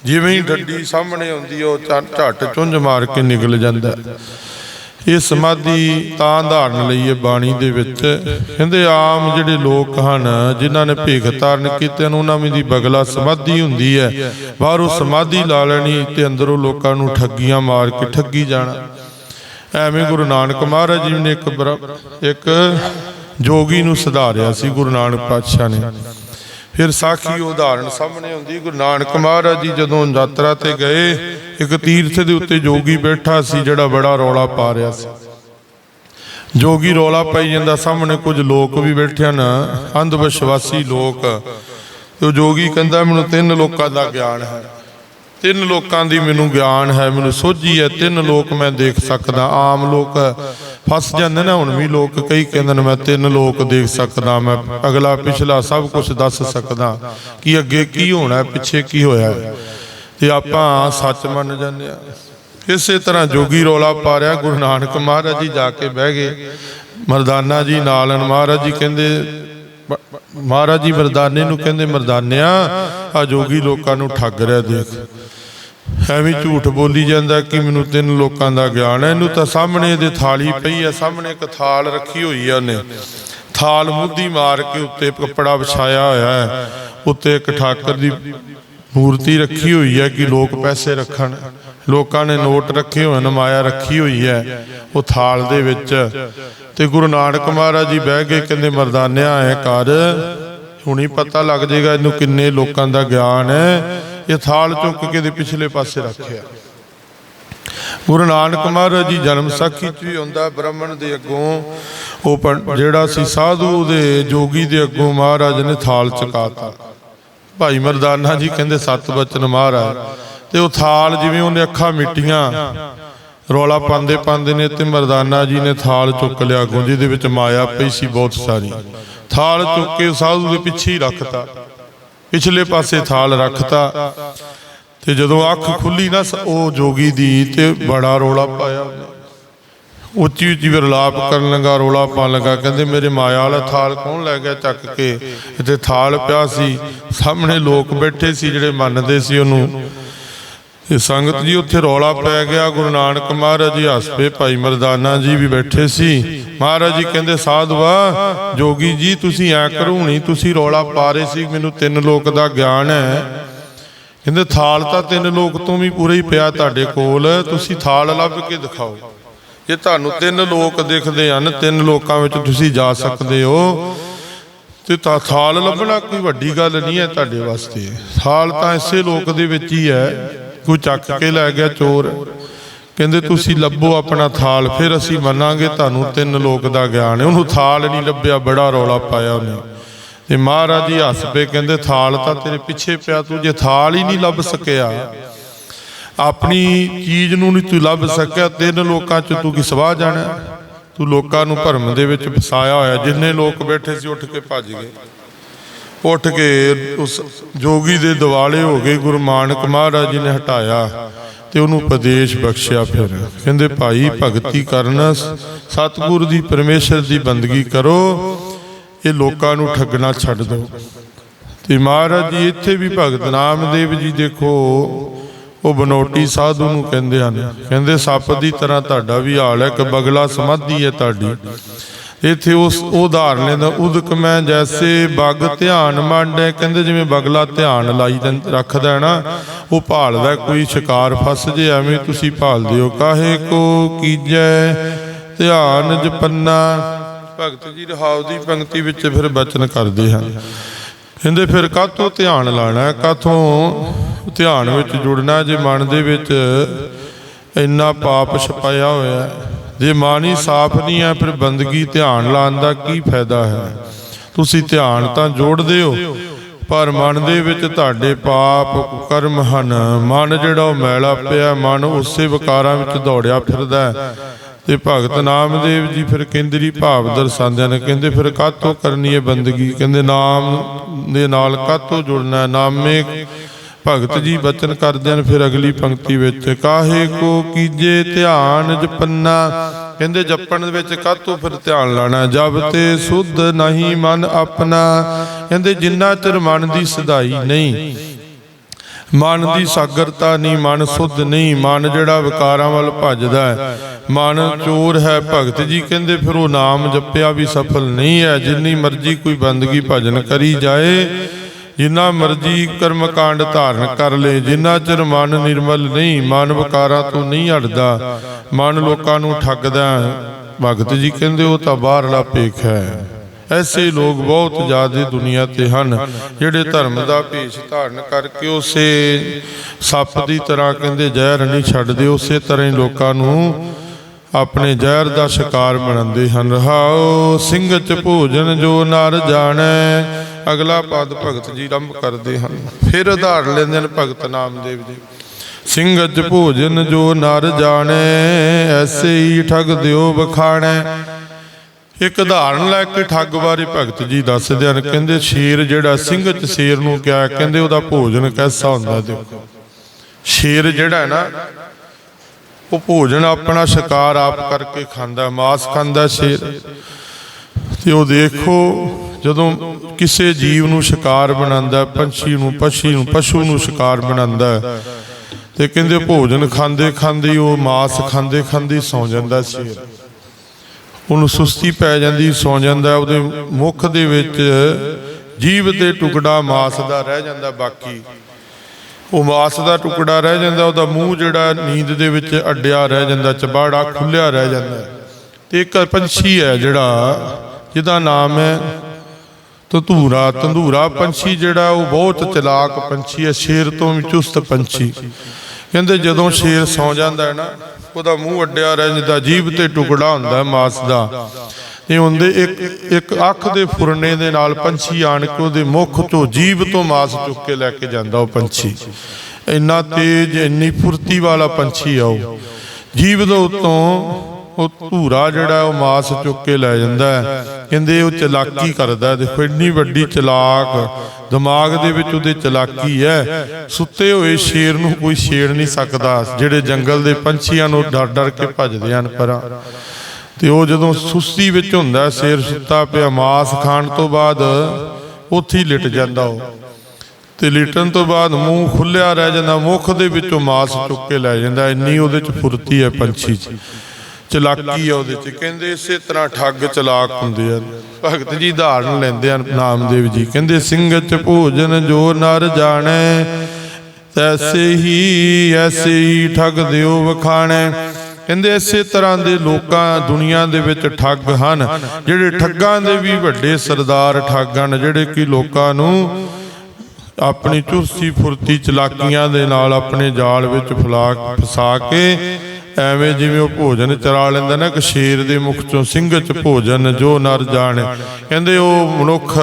ਜਿਵੇਂ ਹੀ ਡੱਡੀ ਸਾਹਮਣੇ ਆਉਂਦੀ ਹੈ, ਉਹ ਝ- ਝੱਟ ਚੁੰਝ ਮਾਰ ਕੇ ਨਿਕਲ ਜਾਂਦਾ ਇਹ ਸਮਾਧੀ ਤਾਂ ਧਾਰਨ ਲਈ ਹੈ ਬਾਣੀ ਦੇ ਵਿੱਚ ਕਹਿੰਦੇ ਆਮ ਜਿਹੜੇ ਲੋਕ ਹਨ, ਜਿਨ੍ਹਾਂ ਨੇ ਭੇਖ ਧਾਰਨ ਕੀਤੇ ਹਨ, ਉਹਨਾਂ ਦੀ ਬਗਲਾ ਸਮਾਧੀ ਹੁੰਦੀ ਹੈ। ਬਾਹਰੋਂ ਸਮਾਧੀ ਲਾ ਲੈਣੀ ਤੇ ਅੰਦਰੋਂ ਲੋਕਾਂ ਨੂੰ ਠੱਗੀਆਂ ਮਾਰ ਕੇ ਠੱਗੀ ਜਾਣਾ। ਐਵੇਂ ਗੁਰੂ ਨਾਨਕ ਮਹਾਰਾਜ ਜੀ ਨੇ ਇੱਕ ਬਰਾ- ਇੱਕ ਜੋਗੀ ਨੂੰ ਸੁਧਾਰਿਆ ਸੀ ਗੁਰੂ ਨਾਨਕ ਪਾਤਸ਼ਾਹ ਨੇ। ਫਿਰ ਸਾਖੀ ਉਦਾਹਰਣ ਸਾਹਮਣੇ ਆਉਂਦੀ, ਗੁਰੂ ਨਾਨਕ ਮਹਾਰਾਜ ਜੀ ਜਦੋਂ ਯਾਤਰਾ ਤੇ ਗਏ, ਇੱਕ ਤੀਰਥ ਦੇ ਉੱਤੇ ਜੋਗੀ ਬੈਠਾ ਸੀ, ਜਿਹੜਾ ਬੜਾ ਰੌਲਾ ਪਾ ਰਿਹਾ ਸੀ। ਜੋਗੀ ਰੌਲਾ ਪਾਈ ਜਾਂਦਾ, ਸਾਹਮਣੇ ਕੁਝ ਲੋਕ ਵੀ ਬੈਠੇ ਹਨ ਅੰਧ ਵਿਸ਼ਵਾਸੀ ਲੋਕ। ਤੇ ਜੋਗੀ ਕਹਿੰਦਾ, ਮੈਨੂੰ ਤਿੰਨ ਲੋਕਾਂ ਦਾ ਗਿਆਨ ਹੈ। ਤਿੰਨ ਲੋਕਾਂ ਦੀ ਮੈਨੂੰ ਗਿਆਨ ਹੈ, ਮੈਨੂੰ ਸੋਝੀ ਹੈ, ਤਿੰਨ ਲੋਕ ਮੈਂ ਦੇਖ ਸਕਦਾ, ਆਮ ਲੋਕ ਫਸ ਜਾਂਦੇ ਨੇ, ਹੁਣ ਵੀ ਲੋਕ ਕਈ ਕਹਿੰਦੇ ਨੇ, ਮੈਂ ਤਿੰਨ ਲੋਕ ਦੇਖ ਸਕਦਾ, ਮੈਂ ਅਗਲਾ ਪਿਛਲਾ ਸਭ ਕੁਝ ਦੱਸ ਸਕਦਾ, ਕਿ ਅੱਗੇ ਕੀ ਹੋਣਾ, ਪਿੱਛੇ ਕੀ ਹੋਇਆ। ਤੇ ਆਪਾਂ ਸੱਚ ਮੰਨ ਜਾਂਦੇ ਆ ਇਸੇ ਤਰ੍ਹਾਂ ਜੋਗੀ ਰੋਲਾ ਪਾ ਰਿਹਾ ਗੁਰੂ ਨਾਨਕ ਮਹਾਰਾਜ ਜੀ ਜਾ ਕੇ ਬਹਿ ਗਏ। ਮਰਦਾਨਾ ਜੀ ਨਾਲਨ ਮਹਾਰਾਜ ਜੀ ਕਹਿੰਦੇ, ਮਹਾਰਾਜ ਜੀ ਮਰਦਾਨੇ ਨੂੰ ਕਹਿੰਦੇ, ਮਰਦਾਨਿਆ, ਆ ਜੋਗੀ ਲੋਕਾਂ ਨੂੰ ਠੱਗ ਰਿਹਾ, ਦੇਖ। ਐਵੇਂ ਝੂਠ ਬੋਲੀ ਜਾਂਦਾ ਕਿ ਮੈਨੂੰ ਤਿੰਨ ਲੋਕਾਂ ਦਾ ਗਿਆਨ ਹੈ। ਇਹਨੂੰ ਤਾਂ ਸਾਹਮਣੇ ਇਹਦੇ ਥਾਲੀ ਪਈ ਹੈ ਸਾਹਮਣੇ ਇੱਕ ਥਾਲ ਰੱਖੀ ਹੋਈ ਹੈ ਉਹਨੇ। ਥਾਲ ਮੁੱਦੀ ਮਾਰ ਕੇ ਉੱਤੇ ਕੱਪੜਾ ਵਿਛਾਇਆ ਹੋਇਆ ਹੈ। ਉੱਤੇ ਇੱਕ ਠਾਕਰ ਦੀ ਮੂਰਤੀ ਰੱਖੀ ਹੋਈ ਹੈ ਕਿ ਲੋਕ ਪੈਸੇ ਰੱਖਣ। ਲੋਕਾਂ ਨੇ ਨੋਟ ਰੱਖੇ ਹੋਏ ਨੇ, ਮਾਇਆ ਰੱਖੀ ਹੋਈ ਹੈ ਉਹ ਥਾਲ ਦੇ ਵਿੱਚ। ਤੇ ਗੁਰੂ ਨਾਨਕ ਮਹਾਰਾਜ ਜੀ ਬਹਿ ਕੇ ਕਹਿੰਦੇ ਮਰਦਾਨਿਆ, ਐ ਕਰ। ਹੁਣੀ ਪਤਾ ਲੱਗ ਜਾਏਗਾ ਇਹਨੂੰ ਕਿੰਨੇ ਲੋਕਾਂ ਦਾ ਗਿਆਨ ਹੈ। ਇਹ ਥਾਲ ਚੁੱਕ ਕੇ ਦੇ ਪਿਛਲੇ ਪਾਸੇ ਰੱਖਿਆ। ਗੁਰੂ ਨਾਨਕ ਮਹਾਰਾਜ ਜੀ ਜਨਮ ਸਾਖੀ ਚ ਵੀ ਹੁੰਦਾ ਬ੍ਰਾਹਮਣ ਦੇ ਅੱਗੋਂ। ਉਹ ਜਿਹੜਾ ਸੀ ਸਾਧੂ ਦੇ ਜੋਗੀ ਦੇ ਅੱਗੋਂ ਮਹਾਰਾਜ ਨੇ ਥਾਲ ਚਕਾਤਾ। ਭਾਈ ਮਰਦਾਨਾ ਜੀ ਕਹਿੰਦੇ, ਸਤ ਬਚਨ ਮਹਾਰਾਜ। ਤੇ ਉਹ ਥਾਲ ਜਿਵੇਂ ਉਹਨੇ ਅੱਖਾਂ ਮਿੱਟੀਆਂ, ਰੋਲਾ ਪਾਉਂਦੇ ਪਾਉਂਦੇ ਨੇ ਤੇ ਮਰਦਾਨਾ ਜੀ ਨੇ ਥਾਲ ਚੁੱਕ ਲਿਆ, ਗੁੰਜੀ ਦੇ ਵਿੱਚ ਮਾਇਆ ਪਈ ਸੀ ਬਹੁਤ ਸਾਰੀ। ਥਾਲ ਚੁੱਕ ਕੇ ਸਾਧੂ ਦੇ ਪਿੱਛੇ ਹੀ ਰੱਖਤਾ। ਪਿਛਲੇ ਪਾਸੇ ਥਾਲ ਰੱਖਤਾ ਤੇ ਜਦੋਂ ਅੱਖ ਖੁੱਲੀ ਨਾ ਉਹ ਜੋਗੀ ਦੀ ਤੇ ਬੜਾ ਰੋਲਾ ਪਾਇਆ। ਉੱਚੀ ਉੱਚੀ ਵਿਰਲਾਪ ਕਰਨ ਲੱਗਾ, ਰੋਲਾ ਪਾਉਣ ਲੱਗਾ। ਕਹਿੰਦੇ, ਮੇਰੇ ਮਾਇਆ ਵਾਲਾ ਥਾਲ ਕੌਣ ਲੈ ਗਿਆ ਚੱਕ ਕੇ? ਤੇ ਥਾਲ ਪਿਆ ਸੀ। ਸਾਹਮਣੇ ਲੋਕ ਬੈਠੇ ਸੀ ਜਿਹੜੇ ਮੰਨਦੇ ਸੀ ਉਹਨੂੰ। ਇਹ ਸੰਗਤ ਜੀ, ਉੱਥੇ ਰੌਲਾ ਪੈ ਗਿਆ। ਗੁਰੂ ਨਾਨਕ ਮਹਾਰਾਜ ਜੀ ਹੱਸਪੇ ਭਾਈ ਮਰਦਾਨਾ ਜੀ ਵੀ ਬੈਠੇ ਸੀ। ਮਹਾਰਾਜ ਜੀ ਕਹਿੰਦੇ ਸਾਧਵਾ ਜੋਗੀ ਜੀ, ਤੁਸੀਂ ਐ ਕਰੋ ਨਹੀਂ ਤੁਸੀਂ ਰੌਲਾ ਪਾ ਰਹੇ ਸੀ, ਮੈਨੂੰ ਤਿੰਨ ਲੋਕ ਦਾ ਗਿਆਨ ਹੈ। ਕਹਿੰਦੇ, ਥਾਲ ਤਾਂ ਤਿੰਨ ਲੋਕ ਤੋਂ ਵੀ ਪੂਰਾ ਹੀ ਪਿਆ ਤੁਹਾਡੇ ਕੋਲ, ਤੁਸੀਂ ਥਾਲ ਲੱਭ ਕੇ ਦਿਖਾਓ। ਜੇ ਤੁਹਾਨੂੰ ਤਿੰਨ ਲੋਕ ਦਿਖਦੇ ਹਨ, ਤਿੰਨ ਲੋਕਾਂ ਵਿੱਚ ਤੁਸੀਂ ਜਾ ਸਕਦੇ ਹੋ। ਤੇ ਤਾਂ ਥਾਲ ਲੱਭਣਾ ਕੋਈ ਵੱਡੀ ਗੱਲ ਨਹੀਂ ਹੈ ਤੁਹਾਡੇ ਵਾਸਤੇ। ਥਾਲ ਤਾਂ ਇਸੇ ਲੋਕ ਦੇ ਵਿੱਚ ਹੀ ਹੈ। ਕੋਈ ਚੱਕ ਕੇ ਲੈ ਗਿਆ ਚੋਰ। ਕਹਿੰਦੇ, ਤੁਸੀਂ ਲੱਭੋ ਆਪਣਾ ਥਾਲ, ਫਿਰ ਅਸੀਂ ਮੰਨਾਂਗੇ ਤੁਹਾਨੂੰ ਤਿੰਨ ਲੋਕ ਦਾ ਗਿਆਨ ਹੈ। ਉਹਨੂੰ ਥਾਲ ਨਹੀਂ ਲੱਭਿਆ, ਬੜਾ ਰੌਲਾ ਪਾਇਆ ਉਹਨੇ। ਤੇ ਮਹਾਰਾਜ ਜੀ ਹੱਸ ਪਏ, ਕਹਿੰਦੇ, ਥਾਲ ਤਾਂ ਤੇਰੇ ਪਿੱਛੇ ਪਿਆ, ਤੂੰ ਜੇ ਥਾਲ ਹੀ ਨਹੀਂ ਲੱਭ ਸਕਿਆ, ਆਪਣੀ ਚੀਜ਼ ਨੂੰ ਨਹੀਂ ਤੂੰ ਲੱਭ ਸਕਿਆ, ਤਿੰਨ ਲੋਕਾਂ ਚ ਤੂੰ ਕੀ ਸਵਾਹ ਜਾਣਾ ਤੂੰ ਲੋਕਾਂ ਨੂੰ ਭਰਮ ਦੇ ਵਿੱਚ ਫਸਾਇਆ ਹੋਇਆ, ਜਿੰਨੇ ਲੋਕ ਬੈਠੇ ਸੀ ਉੱਠ ਕੇ ਭੱਜ ਗਏ। ਉੱਠ ਕੇ ਉਸ ਜੋਗੀ ਦੇ ਦਿਵਾਲੇ ਹੋ ਗਏ ਗੁਰੂ ਨਾਨਕ ਮਹਾਰਾਜ ਜੀ ਨੇ ਹਟਾਇਆ ਤੇ ਉਹਨੂੰ ਉਪਦੇਸ਼ ਬਖਸ਼ਿਆ ਫਿਰ। ਕਹਿੰਦੇ, ਭਾਈ, ਭਗਤੀ ਕਰਨ, ਸਤਿਗੁਰ ਦੀ ਪਰਮੇਸ਼ਰ ਦੀ ਬੰਦਗੀ ਕਰੋ, ਇਹ ਲੋਕਾਂ ਨੂੰ ਠੱਗਣਾ ਛੱਡ ਦਿਓ। ਤੇ ਮਹਾਰਾਜ ਜੀ, ਇੱਥੇ ਵੀ ਭਗਤ ਨਾਮਦੇਵ ਜੀ ਦੇਖੋ, ਉਹ ਬਨੋਟੀ ਸਾਧੂ ਨੂੰ ਕਹਿੰਦੇ ਹਨ। ਕਹਿੰਦੇ, ਸੱਪ ਦੀ ਤਰ੍ਹਾਂ ਤੁਹਾਡਾ ਵੀ ਹਾਲ ਹੈ ਕਿ ਬਗਲਾ ਸਮਾਧੀ ਹੈ ਤੁਹਾਡੀ। ਇੱਥੇ ਉਸ ਉਹ ਉਦਾਹਰਣ ਨੇ ਦਾ ਉਦਕ ਮੈਂ ਜੈਸੇ ਬਗ ਧਿਆਨ ਮੰਡੈ। ਕਹਿੰਦੇ ਜਿਵੇਂ ਬਗਲਾ ਧਿਆਨ ਲਾਈ ਰਹਿੰ- ਰੱਖਦਾ ਨਾ, ਉਹ ਭਾਲਦਾ ਕੋਈ ਸ਼ਿਕਾਰ ਫਸ ਜੇ, ਐਵੇਂ ਤੁਸੀਂ ਭਾਲਦੇ ਹੋ। ਕਾਹੇ ਕੋ ਕੀਜੈ ਧਿਆਨ ਜਪੰਨਾ? ਭਗਤ ਜੀ ਰਹਾਉ ਦੀ ਪੰਕਤੀ ਵਿੱਚ ਫਿਰ ਬਚਨ ਕਰਦੇ ਹਨ। ਕਹਿੰਦੇ ਫਿਰ ਕਾਹਤੋਂ ਧਿਆਨ ਲਾਣਾ ਹੈ? ਧਿਆਨ ਵਿੱਚ ਜੁੜਨਾ ਜੇ ਮਨ ਦੇ ਵਿੱਚ ਇੰਨਾ ਪਾਪ ਛਪਾਇਆ ਹੋਇਆ ਹੈ ਜੇ ਮਨ ਹੀ ਸਾਫ਼ ਨਹੀਂ ਹੈ ਫਿਰ ਬੰਦਗੀ ਧਿਆਨ ਲਾਉਣ ਦਾ ਕੀ ਫਾਇਦਾ ਹੈ? ਤੁਸੀਂ ਧਿਆਨ ਤਾਂ ਜੋੜਦੇ ਹੋ ਪਰ ਮਨ ਦੇ ਵਿੱਚ ਤੁਹਾਡੇ ਪਾਪ ਕਰਮ ਹਨ। ਮਨ ਜਿਹੜਾ ਉਹ ਮੈਲਾ ਪਿਆ ਮਨ ਉਸੇ ਵਿਕਾਰਾਂ ਵਿੱਚ ਦੌੜਿਆ ਫਿਰਦਾ ਹੈ। ਤੇ ਭਗਤ ਨਾਮਦੇਵ ਜੀ ਫਿਰ ਕੇਂਦਰੀ ਭਾਵ ਦਰਸਾਉਂਦੇ ਨੇ ਕਹਿੰਦੇ ਫਿਰ ਕਾਤੋਂ ਕਰਨੀ ਹੈ ਬੰਦਗੀ? ਕਹਿੰਦੇ ਨਾਮ ਦੇ ਨਾਲ ਕਾਤੋਂ ਜੁੜਨਾ ਨਾਮੇ ਭਗਤ ਜੀ ਬਚਨ ਕਰਦੇ ਹਨ ਫਿਰ ਅਗਲੀ ਪੰਕਤੀ ਵਿੱਚ ਕਾਹੇ ਕੋ ਕੀਜੇ ਧਿਆਨ ਜਪੰਨਾ? ਕਹਿੰਦੇ ਜਪਣ ਦੇ ਵਿੱਚ ਕਾਤੋਂ ਫਿਰ ਧਿਆਨ ਲਾਣਾ? ਜਬ ਤੇ ਸੁਧ ਨਹੀਂ ਮਨ ਆਪਣਾ। ਕਹਿੰਦੇ ਜਿੰਨਾ ਚਿਰ ਮਨ ਦੀ ਸਦਾਈ ਨਹੀਂ ਮਨ ਦੀ ਸਾਗਰਤਾ ਨਹੀਂ ਮਨ ਸੁੱਧ ਨਹੀਂ ਮਨ ਜਿਹੜਾ ਵਿਕਾਰਾਂ ਵੱਲ ਭੱਜਦਾ ਹੈ ਮਨ ਚੋਰ ਹੈ ਭਗਤ ਜੀ। ਕਹਿੰਦੇ ਫਿਰ ਉਹ ਨਾਮ ਜਪਿਆ ਵੀ ਸਫਲ ਨਹੀਂ ਹੈ। ਜਿੰਨੀ ਮਰਜ਼ੀ ਕੋਈ ਬੰਦਗੀ ਭਜਨ ਕਰੀ ਜਾਏ ਜਿੰਨਾ ਮਰਜ਼ੀ ਕਰਮ ਕਾਂਡ ਧਾਰਨ ਕਰ ਲੇ, ਜਿੰਨਾ ਚਿਰ ਮਨ ਨਿਰਮਲ ਨਹੀਂ, ਮਨ ਵਿਕਾਰਾਂ ਤੋਂ ਨਹੀਂ ਹਟਦਾ, ਮਨ ਲੋਕਾਂ ਨੂੰ ਠੱਗਦਾ ਭਗਤ ਜੀ ਕਹਿੰਦੇ, ਉਹ ਤਾਂ ਬਾਹਰਲਾ ਭੇਖ ਹੈ। ਐਸੇ ਲੋਕ ਬਹੁਤ ਜ਼ਿਆਦਾ ਦੁਨੀਆ ਤੇ ਹਨ, ਜਿਹੜੇ ਧਰਮ ਦਾ ਭੇਸ਼ ਧਾਰਨ ਕਰਕੇ ਉਸੇ ਸੱਪ ਦੀ ਤਰ੍ਹਾਂ ਕਹਿੰਦੇ, ਜ਼ਹਿਰ ਨਹੀਂ ਛੱਡਦੇ, ਉਸੇ ਤਰ੍ਹਾਂ ਹੀ ਲੋਕਾਂ ਨੂੰ ਆਪਣੇ ਜ਼ਹਿਰ ਦਾ ਸ਼ਿਕਾਰ ਬਣਾਉਂਦੇ ਹਨ। ਰਹਾਓ ਸਿੰਘ ਚ ਭੋਜਨ ਜੋ ਨਰ ਜਾਣੈ ਅਗਲਾ ਪਦ ਭਗਤ ਜੀ ਆਰੰਭ ਕਰਦੇ ਹਨ ਫਿਰ ਉਦਾਹਰਣ ਲੈਂਦੇ ਹਨ ਭਗਤ ਨਾਮਦੇਵ ਜੀ। ਸਿੰਘ ਭੋਜਨ ਜੋ ਨਰ ਜਾਣੈ, ਐਸੇ ਹੀ ਠਗ ਦਿਓ ਬਖਾਣੈ ਇੱਕ ਉਦਾਹਰਣ ਲੈ ਕੇ ਠੱਗ ਬਾਰੇ ਭਗਤ ਜੀ ਦੱਸਦੇ ਹਨ। ਕਹਿੰਦੇ ਸ਼ੇਰ ਜਿਹੜਾ ਸਿੰਘ ਚ ਸ਼ੇਰ ਨੂੰ ਕਿਹਾ, ਕਹਿੰਦੇ ਉਹਦਾ ਭੋਜਨ ਕੈਸਾ ਹੁੰਦਾ ਦੇਖੋ। ਸ਼ੇਰ ਜਿਹੜਾ ਹੈ ਨਾ, ਉਹ ਭੋਜਨ ਆਪਣਾ ਸ਼ਿਕਾਰ ਆਪ ਕਰਕੇ ਖਾਂਦਾ, ਮਾਸ ਖਾਂਦਾ ਸ਼ੇਰ। ਤੇ ਉਹ ਦੇਖੋ? ਜਦੋਂ ਕਿਸੇ ਜੀਵ ਨੂੰ ਸ਼ਿਕਾਰ ਬਣਾਉਂਦਾ ਪੰਛੀ ਨੂੰ, ਪਸ਼ੀ ਨੂੰ, ਪਸ਼ੂ ਨੂੰ ਸ਼ਿਕਾਰ ਬਣਾਉਂਦਾ ਤੇ ਕਹਿੰਦੇ ਭੋਜਨ ਖਾਂਦੇ ਖਾਂਦੇ ਉਹ ਮਾਸ ਖਾਂਦੇ ਖਾਂਦੇ ਹੀ ਸੌਂ ਜਾਂਦਾ ਸੀ। ਉਹਨੂੰ ਸੁਸਤੀ ਪੈ ਜਾਂਦੀ, ਸੌਂ ਜਾਂਦਾ ਉਹਦੇ ਮੁਖ ਦੇ ਵਿੱਚ ਜੀਵ ਤੇ ਟੁਕੜਾ ਮਾਸ ਦਾ ਰਹਿ ਜਾਂਦਾ ਬਾਕੀ। ਉਹ ਮਾਸ ਦਾ ਟੁਕੜਾ ਰਹਿ ਜਾਂਦਾ, ਉਹਦਾ ਮੂੰਹ ਜਿਹੜਾ ਨੀਂਦ ਦੇ ਵਿੱਚ ਅੱਡਿਆ ਰਹਿ ਜਾਂਦਾ, ਚਬਾੜਾ ਖੁੱਲਿਆ ਰਹਿ ਜਾਂਦਾ। ਤੇ ਇੱਕ ਪੰਛੀ ਹੈ ਜਿਹੜਾ ਜਿਹਦਾ ਨਾਮ ਹੈ ਤੰਦੂਰਾ ਤੰਦੂਰਾ ਪੰਛੀ ਜਿਹੜਾ ਉਹ ਬਹੁਤ ਚਲਾਕ ਪੰਛੀ ਹੈ, ਸ਼ੇਰ ਤੋਂ ਵੀ ਚੁਸਤ ਪੰਛੀ। ਕਹਿੰਦੇ ਜਦੋਂ ਸ਼ੇਰ ਸੌਂ ਜਾਂਦਾ ਹੈ ਨਾ, ਉਹਦਾ ਮੂੰਹ ਅੱਡਿਆ ਰਹਿ ਜੀਭ ਤੇ ਟੁਕੜਾ ਹੁੰਦਾ ਮਾਸ ਦਾ। ਇਹ ਹੁੰਦੇ ਇੱਕ ਇੱਕ ਅੱਖ ਦੇ ਫੁਰਨੇ ਦੇ ਨਾਲ ਪੰਛੀ ਆਣ ਕੇ ਉਹਦੇ ਮੁਖ ਤੋਂ, ਜੀਭ ਤੋਂ ਮਾਸ ਚੁੱਕ ਕੇ ਲੈ ਕੇ ਜਾਂਦਾ ਉਹ ਪੰਛੀ। ਇੰਨਾ ਤੇਜ਼, ਇੰਨੀ ਫੁਰਤੀ ਵਾਲਾ ਪੰਛੀ ਆ ਉਹ। ਜੀਭ ਦੇ ਉੱਤੋਂ ਉਹ ਧੂਰਾ ਜਿਹੜਾ ਉਹ ਮਾਸ ਚੁੱਕ ਕੇ ਲੈ ਜਾਂਦਾ ਹੈ। ਕਹਿੰਦੇ ਉਹ ਚਲਾਕੀ ਕਰਦਾ ਹੈ। ਦੇਖੋ ਇੰਨੀ ਵੱਡੀ ਚਲਾਕ ਦਿਮਾਗ ਦੇ ਵਿੱਚ ਉਹਦੇ ਚਲਾਕੀ ਹੈ। ਸੁੱਤੇ ਹੋਏ ਸ਼ੇਰ ਨੂੰ ਕੋਈ ਛੇੜ ਨਹੀਂ ਸਕਦਾ ਜਿਹੜੇ ਜੰਗਲ ਦੇ ਪੰਛੀਆਂ ਨੂੰ ਡਰ ਡਰ ਕੇ ਭੱਜਦੇ ਹਨ ਪਰਾਂ। ਤੇ ਉਹ ਜਦੋਂ ਸੁਸਤੀ ਵਿੱਚ ਹੁੰਦਾ ਹੈ, ਸ਼ੇਰ ਸੁੱਤਾ ਪਿਆ ਮਾਸ ਖਾਣ ਤੋਂ ਬਾਅਦ ਉੱਥੇ ਹੀ ਲਿਟ ਜਾਂਦਾ ਉਹ। ਤੇ ਲਿਟਣ ਤੋਂ ਬਾਅਦ ਮੂੰਹ ਖੁੱਲਿਆ ਰਹਿ ਜਾਂਦਾ ਮੁਖ ਦੇ ਵਿੱਚੋਂ ਮਾਸ ਚੁੱਕ ਕੇ ਲੈ ਜਾਂਦਾ। ਇੰਨੀ ਉਹਦੇ ਚ ਫੁਰਤੀ ਹੈ ਪੰਛੀ 'ਚ। ਚਲਾਕੀ ਆ ਉਹਦੇ ਚ। ਕਹਿੰਦੇ ਇਸੇ ਤਰ੍ਹਾਂ ਠੱਗ ਚਲਾਕ ਹੁੰਦੇ ਆ। ਭਗਤ ਜੀ ਧਾਰਨ ਲੈਂਦੇ ਹਨ ਨਾਮਦੇਵ ਜੀ। ਕਹਿੰਦੇ ਸਿੰਘ ਭੋਜਨ ਜੋ ਨਰ ਜਾਣੈ ਤੈਸੇ ਹੀ, ਐਸੇ ਹੀ ਠੱਗ ਦਿਓ ਵਖਾਣੈ। ਕਹਿੰਦੇ, ਇਸੇ ਤਰ੍ਹਾਂ ਦੇ ਲੋਕਾਂ, ਦੁਨੀਆ ਦੇ ਵਿੱਚ ਠੱਗ ਹਨ, ਜਿਹੜੇ ਠੱਗਾਂ ਦੇ ਵੀ ਵੱਡੇ ਸਰਦਾਰ ਠੱਗ ਹਨ, ਜਿਹੜੇ ਕਿ ਲੋਕਾਂ ਨੂੰ ਆਪਣੀ ਚੁਸਤੀ ਫੁਰਤੀ ਚਲਾਕੀਆਂ ਦੇ ਨਾਲ ਆਪਣੇ ਜਾਲ ਵਿੱਚ ਫਲਾ, ਫਸਾ ਕੇ ਐਵੇਂ ਜਿਵੇਂ ਉਹ ਭੋਜਨ ਚਰਾ ਲੈਂਦਾ ਨਾ ਕਿ ਸ਼ੇਰ ਦੇ ਮੁਖ ਚੋਂ ਸਿੰਘ ਚ ਭੋਜਨ ਜੋ ਨਰ ਜਾਣ। ਕਹਿੰਦੇ ਉਹ ਮਨੁੱਖ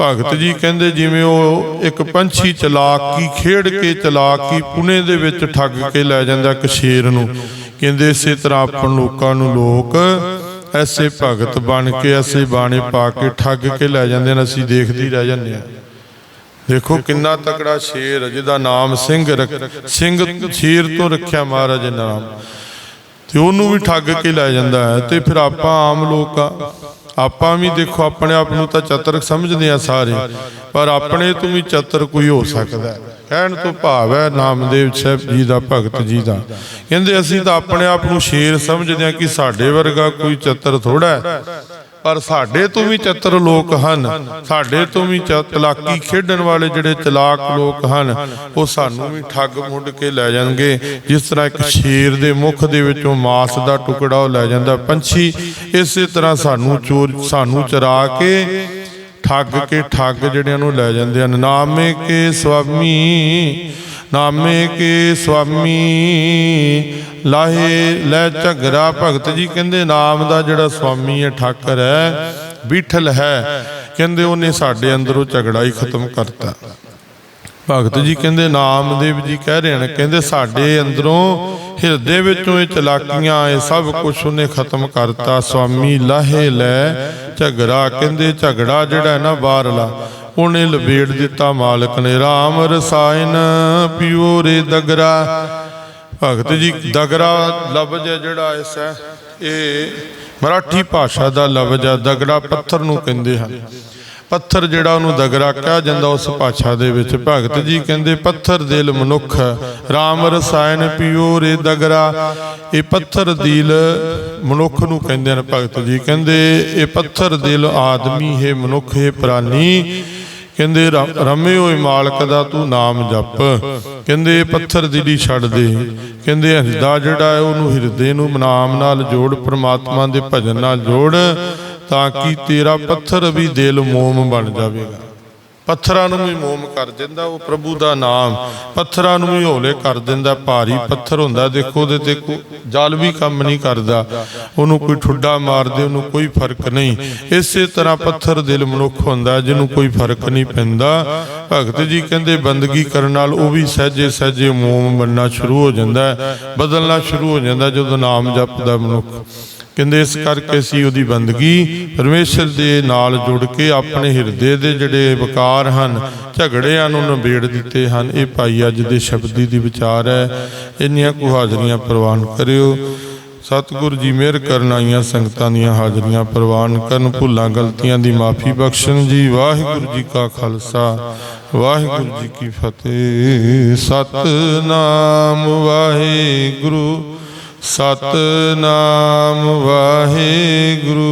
ਭਗਤ ਜੀ ਕਹਿੰਦੇ ਜਿਵੇਂ ਉਹ ਇੱਕ ਪੰਛੀ ਚਲਾਕੀ, ਖੇਡ ਕੇ ਚਲਾਕੀ ਪੁਨੇ ਦੇ ਵਿੱਚ ਠੱਗ ਕੇ ਲੈ ਜਾਂਦਾ ਇੱਕ ਸ਼ੇਰ ਨੂੰ। ਕਹਿੰਦੇ ਇਸੇ ਤਰ੍ਹਾਂ ਆਪਣ ਲੋਕਾਂ ਨੂੰ ਲੋਕ ਐਸੇ ਭਗਤ ਬਣ ਕੇ, ਐਸੇ ਬਾਣੇ ਪਾ ਕੇ ਠੱਗ ਕੇ ਲੈ ਜਾਂਦੇ ਨੇ, ਅਸੀਂ ਦੇਖਦੇ ਹੀ ਰਹਿ ਜਾਂਦੇ ਹਾਂ। ਦੇਖੋ ਕਿੰਨਾ ਤਕੜਾ ਸ਼ੇਰ ਜਿਹਦਾ ਨਾਮ ਸਿੰਘ ਸਿੰਘ ਸ਼ੇਰ ਤੋਂ ਰੱਖਿਆ ਮਹਾਰਾਜ ਨਾਮ। ਤੇ ਉਹਨੂੰ ਵੀ ਠੱਗ ਕੇ ਲੈ ਜਾਂਦਾ ਹੈ, ਤੇ ਫਿਰ ਆਪਾਂ ਆਮ ਲੋਕ ਆ। ਆਪਾਂ ਵੀ ਦੇਖੋ, ਆਪਣੇ ਆਪ ਨੂੰ ਤਾਂ ਚਤਰ ਸਮਝਦੇ ਆ ਸਾਰੇ, ਪਰ ਆਪਣੇ ਤੋਂ ਵੀ ਚਤਰ ਕੋਈ ਹੋ ਸਕਦਾ ਕਹਿਣ ਤੋਂ ਭਾਵ ਹੈ, ਨਾਮਦੇਵ ਸਾਹਿਬ ਜੀ ਦਾ, ਭਗਤ ਜੀ ਦਾ। ਕਹਿੰਦੇ ਅਸੀਂ ਤਾਂ ਆਪਣੇ ਆਪ ਨੂੰ ਸ਼ੇਰ ਸਮਝਦੇ ਆ ਕਿ ਸਾਡੇ ਵਰਗਾ ਕੋਈ ਚਤਰ ਥੋੜਾ ਹੈ। ਪਰ ਸਾਡੇ ਤੋਂ ਵੀ ਚਤਰ ਲੋਕ ਹਨ। ਸਾਡੇ ਤੋਂ ਵੀ ਚਲਾਕੀ ਖੇਡਣ ਵਾਲੇ ਜਿਹੜੇ ਚਲਾਕ ਲੋਕ ਹਨ, ਉਹ ਸਾਨੂੰ ਵੀ ਠੱਗ ਮੁੱਢ ਕੇ ਲੈ ਜਾਣਗੇ। ਜਿਸ ਤਰ੍ਹਾਂ ਇੱਕ ਸ਼ੇਰ ਦੇ ਮੁਖ ਦੇ ਵਿੱਚੋਂ ਮਾਸ ਦਾ ਟੁਕੜਾ ਉਹ ਲੈ ਜਾਂਦਾ। ਪੰਛੀ ਇਸੇ ਤਰ੍ਹਾਂ ਸਾਨੂੰ ਚੋਰ ਸਾਨੂੰ ਚਰਾ ਕੇ, ਠੱਗ ਕੇ ਠੱਗ ਜਿਹੜਿਆਂ ਨੂੰ ਲੈ ਜਾਂਦੇ ਹਨ। ਨਾਮੇ ਕੇ ਸੁਆਮੀ ਨਾਮੇ ਕੇ ਸੁਆਮੀ। ਲਾਹੇ ਲੈ ਝਗਰਾ ਭਗਤ ਜੀ, ਕਹਿੰਦੇ ਨਾਮ ਦਾ ਜਿਹੜਾ ਸੁਆਮੀ ਹੈ, ਠਾਕਰ ਹੈ, ਵਿਠਲ ਹੈ। ਕਹਿੰਦੇ ਉਹਨੇ ਸਾਡੇ ਅੰਦਰੋਂ ਝਗੜਾ ਹੀ ਖਤਮ ਕਰਤਾ। ਭਗਤ ਜੀ ਕਹਿੰਦੇ ਨਾਮਦੇਵ ਜੀ ਕਹਿ ਰਹੇ ਨੇ, ਕਹਿੰਦੇ ਸਾਡੇ ਅੰਦਰੋਂ ਹਿਰਦੇ ਵਿੱਚੋਂ ਇਹ ਚਲਾਕੀਆਂ, ਇਹ ਸਭ ਕੁਝ ਉਹਨੇ ਖਤਮ ਕਰਤਾ। ਸੁਆਮੀ, ਲਾਹੇ ਲੈ ਝਗੜਾ, ਕਹਿੰਦੇ ਝਗੜਾ ਜਿਹੜਾ ਹੈ ਨਾ ਬਾਹਰਲਾ ਉਹਨੇ ਲਪੇਟ ਦਿੱਤਾ ਮਾਲਕ ਨੇ RAM ਰਸਾਇਨ ਪਿਓ ਰੇ ਦਗਰਾ। ਭਗਤ ਜੀ, ਦਗਰਾ ਲਫ਼ਜ਼ ਹੈ ਜਿਹੜਾ ਇਸ ਹੈ, ਇਹ ਮਰਾਠੀ ਭਾਸ਼ਾ ਦਾ ਲਫ਼ਜ਼ ਹੈ। ਦਗੜਾ ਪੱਥਰ ਨੂੰ ਕਹਿੰਦੇ ਹਨ। ਪੱਥਰ ਜਿਹੜਾ ਉਹਨੂੰ ਦਗਰਾ ਕਿਹਾ ਜਾਂਦਾ, ਉਸ ਭਾਸ਼ਾ ਦੇ ਵਿੱਚ ਭਗਤ ਜੀ ਕਹਿੰਦੇ, ਪੱਥਰ ਦਿਲ ਮਨੁੱਖ RAM ਰਸਾਇਣ ਪਿਓ ਰੇ ਦਗਰਾ। ਇਹ ਪੱਥਰ ਦਿਲ ਮਨੁੱਖ ਨੂੰ ਕਹਿੰਦੇ ਨੇ ਭਗਤ ਜੀ। ਕਹਿੰਦੇ, ਇਹ ਪੱਥਰ ਦਿਲ ਆਦਮੀ ਹੈ ਮਨੁੱਖ ਹੈ ਪ੍ਰਾਨੀ ਕਹਿੰਦੇ, ਰ- ਰਮੇ ਹੋਏ ਮਾਲਕ ਦਾ ਤੂੰ ਨਾਮ ਜਪ। ਕਹਿੰਦੇ ਇਹ ਪੱਥਰ ਦਿਲੀ ਛੱਡ ਦੇ। ਕਹਿੰਦੇ ਹਿਰਦਾ ਜਿਹੜਾ ਹੈ ਉਹਨੂੰ ਹਿਰਦੇ ਨੂੰ ਨਾਮ ਨਾਲ ਜੋੜ, ਪ੍ਰਮਾਤਮਾ ਦੇ ਭਜਨ ਨਾਲ ਜੋੜ, ਤਾਂ ਕਿ ਤੇਰਾ ਪੱਥਰ ਵੀ ਦਿਲ ਮੋਮ ਬਣ ਜਾਵੇਗਾ। ਪੱਥਰਾਂ ਨੂੰ ਵੀ ਮੋਮ ਕਰ ਦਿੰਦਾ, ਉਹ ਪ੍ਰਭੂ ਦਾ ਨਾਮ। ਪੱਥਰਾਂ ਨੂੰ ਵੀ ਹੌਲੇ ਕਰ ਦਿੰਦਾ, ਭਾਰੀ ਪੱਥਰ ਹੁੰਦਾ। ਦੇਖੋ, ਉਹਦੇ ਤੇ ਕੋਈ ਜਲ ਵੀ ਕੰਮ ਨਹੀਂ ਕਰਦਾ। ਉਹਨੂੰ ਕੋਈ ਠੁੱਡਾ ਮਾਰਦੇ ਉਹਨੂੰ ਕੋਈ ਫ਼ਰਕ ਨਹੀਂ। ਇਸੇ ਤਰ੍ਹਾਂ ਪੱਥਰ ਦਿਲ ਮਨੁੱਖ ਹੁੰਦਾ, ਜਿਹਨੂੰ ਕੋਈ ਫ਼ਰਕ ਨਹੀਂ ਪੈਂਦਾ। ਭਗਤ ਜੀ ਕਹਿੰਦੇ, ਬੰਦਗੀ ਕਰਨ ਨਾਲ ਉਹ ਵੀ ਸਹਜੇ ਸਹਜੇ ਮੋਮ ਬਣਨਾ ਸ਼ੁਰੂ ਹੋ ਜਾਂਦਾ ਬਦਲਣਾ ਸ਼ੁਰੂ ਹੋ ਜਾਂਦਾ ਜਦੋਂ ਨਾਮ ਜਪਦਾ ਮਨੁੱਖ। ਕਹਿੰਦੇ ਇਸ ਕਰਕੇ ਅਸੀਂ ਉਹਦੀ ਬੰਦਗੀ। ਪਰਮੇਸ਼ਰ ਦੇ ਨਾਲ ਜੁੜ ਕੇ ਆਪਣੇ ਹਿਰਦੇ ਦੇ ਜਿਹੜੇ ਵਿਕਾਰ ਹਨ, ਝਗੜਿਆਂ ਨੂੰ ਨਿਬੇੜ ਦਿੱਤੇ ਹਨ। ਇਹ ਭਾਈ ਅੱਜ ਦੇ ਸ਼ਬਦੀ ਦੀ ਵਿਚਾਰ ਹੈ। ਇੰਨੀਆਂ ਕੁ ਹਾਜ਼ਰੀਆਂ ਪ੍ਰਵਾਨ ਕਰਿਓ। ਸਤਿਗੁਰੂ ਜੀ ਮਿਹਰ ਕਰਨ ਆਈਆਂ ਸੰਗਤਾਂ ਦੀਆਂ ਹਾਜ਼ਰੀਆਂ ਪ੍ਰਵਾਨ ਕਰਨ। ਭੁੱਲਾਂ ਗਲਤੀਆਂ ਦੀ ਮਾਫੀ ਬਖਸ਼ਣ ਜੀ। ਵਾਹਿਗੁਰੂ ਜੀ ਕਾ ਖਾਲਸਾ, ਵਾਹਿਗੁਰੂ ਜੀ ਕੀ ਫਤਿਹ। ਸਤਨਾਮ ਵਾਹਿਗੁਰੂ। ਸਤਨਾਮ ਵਾਹਿਗੁਰੂ।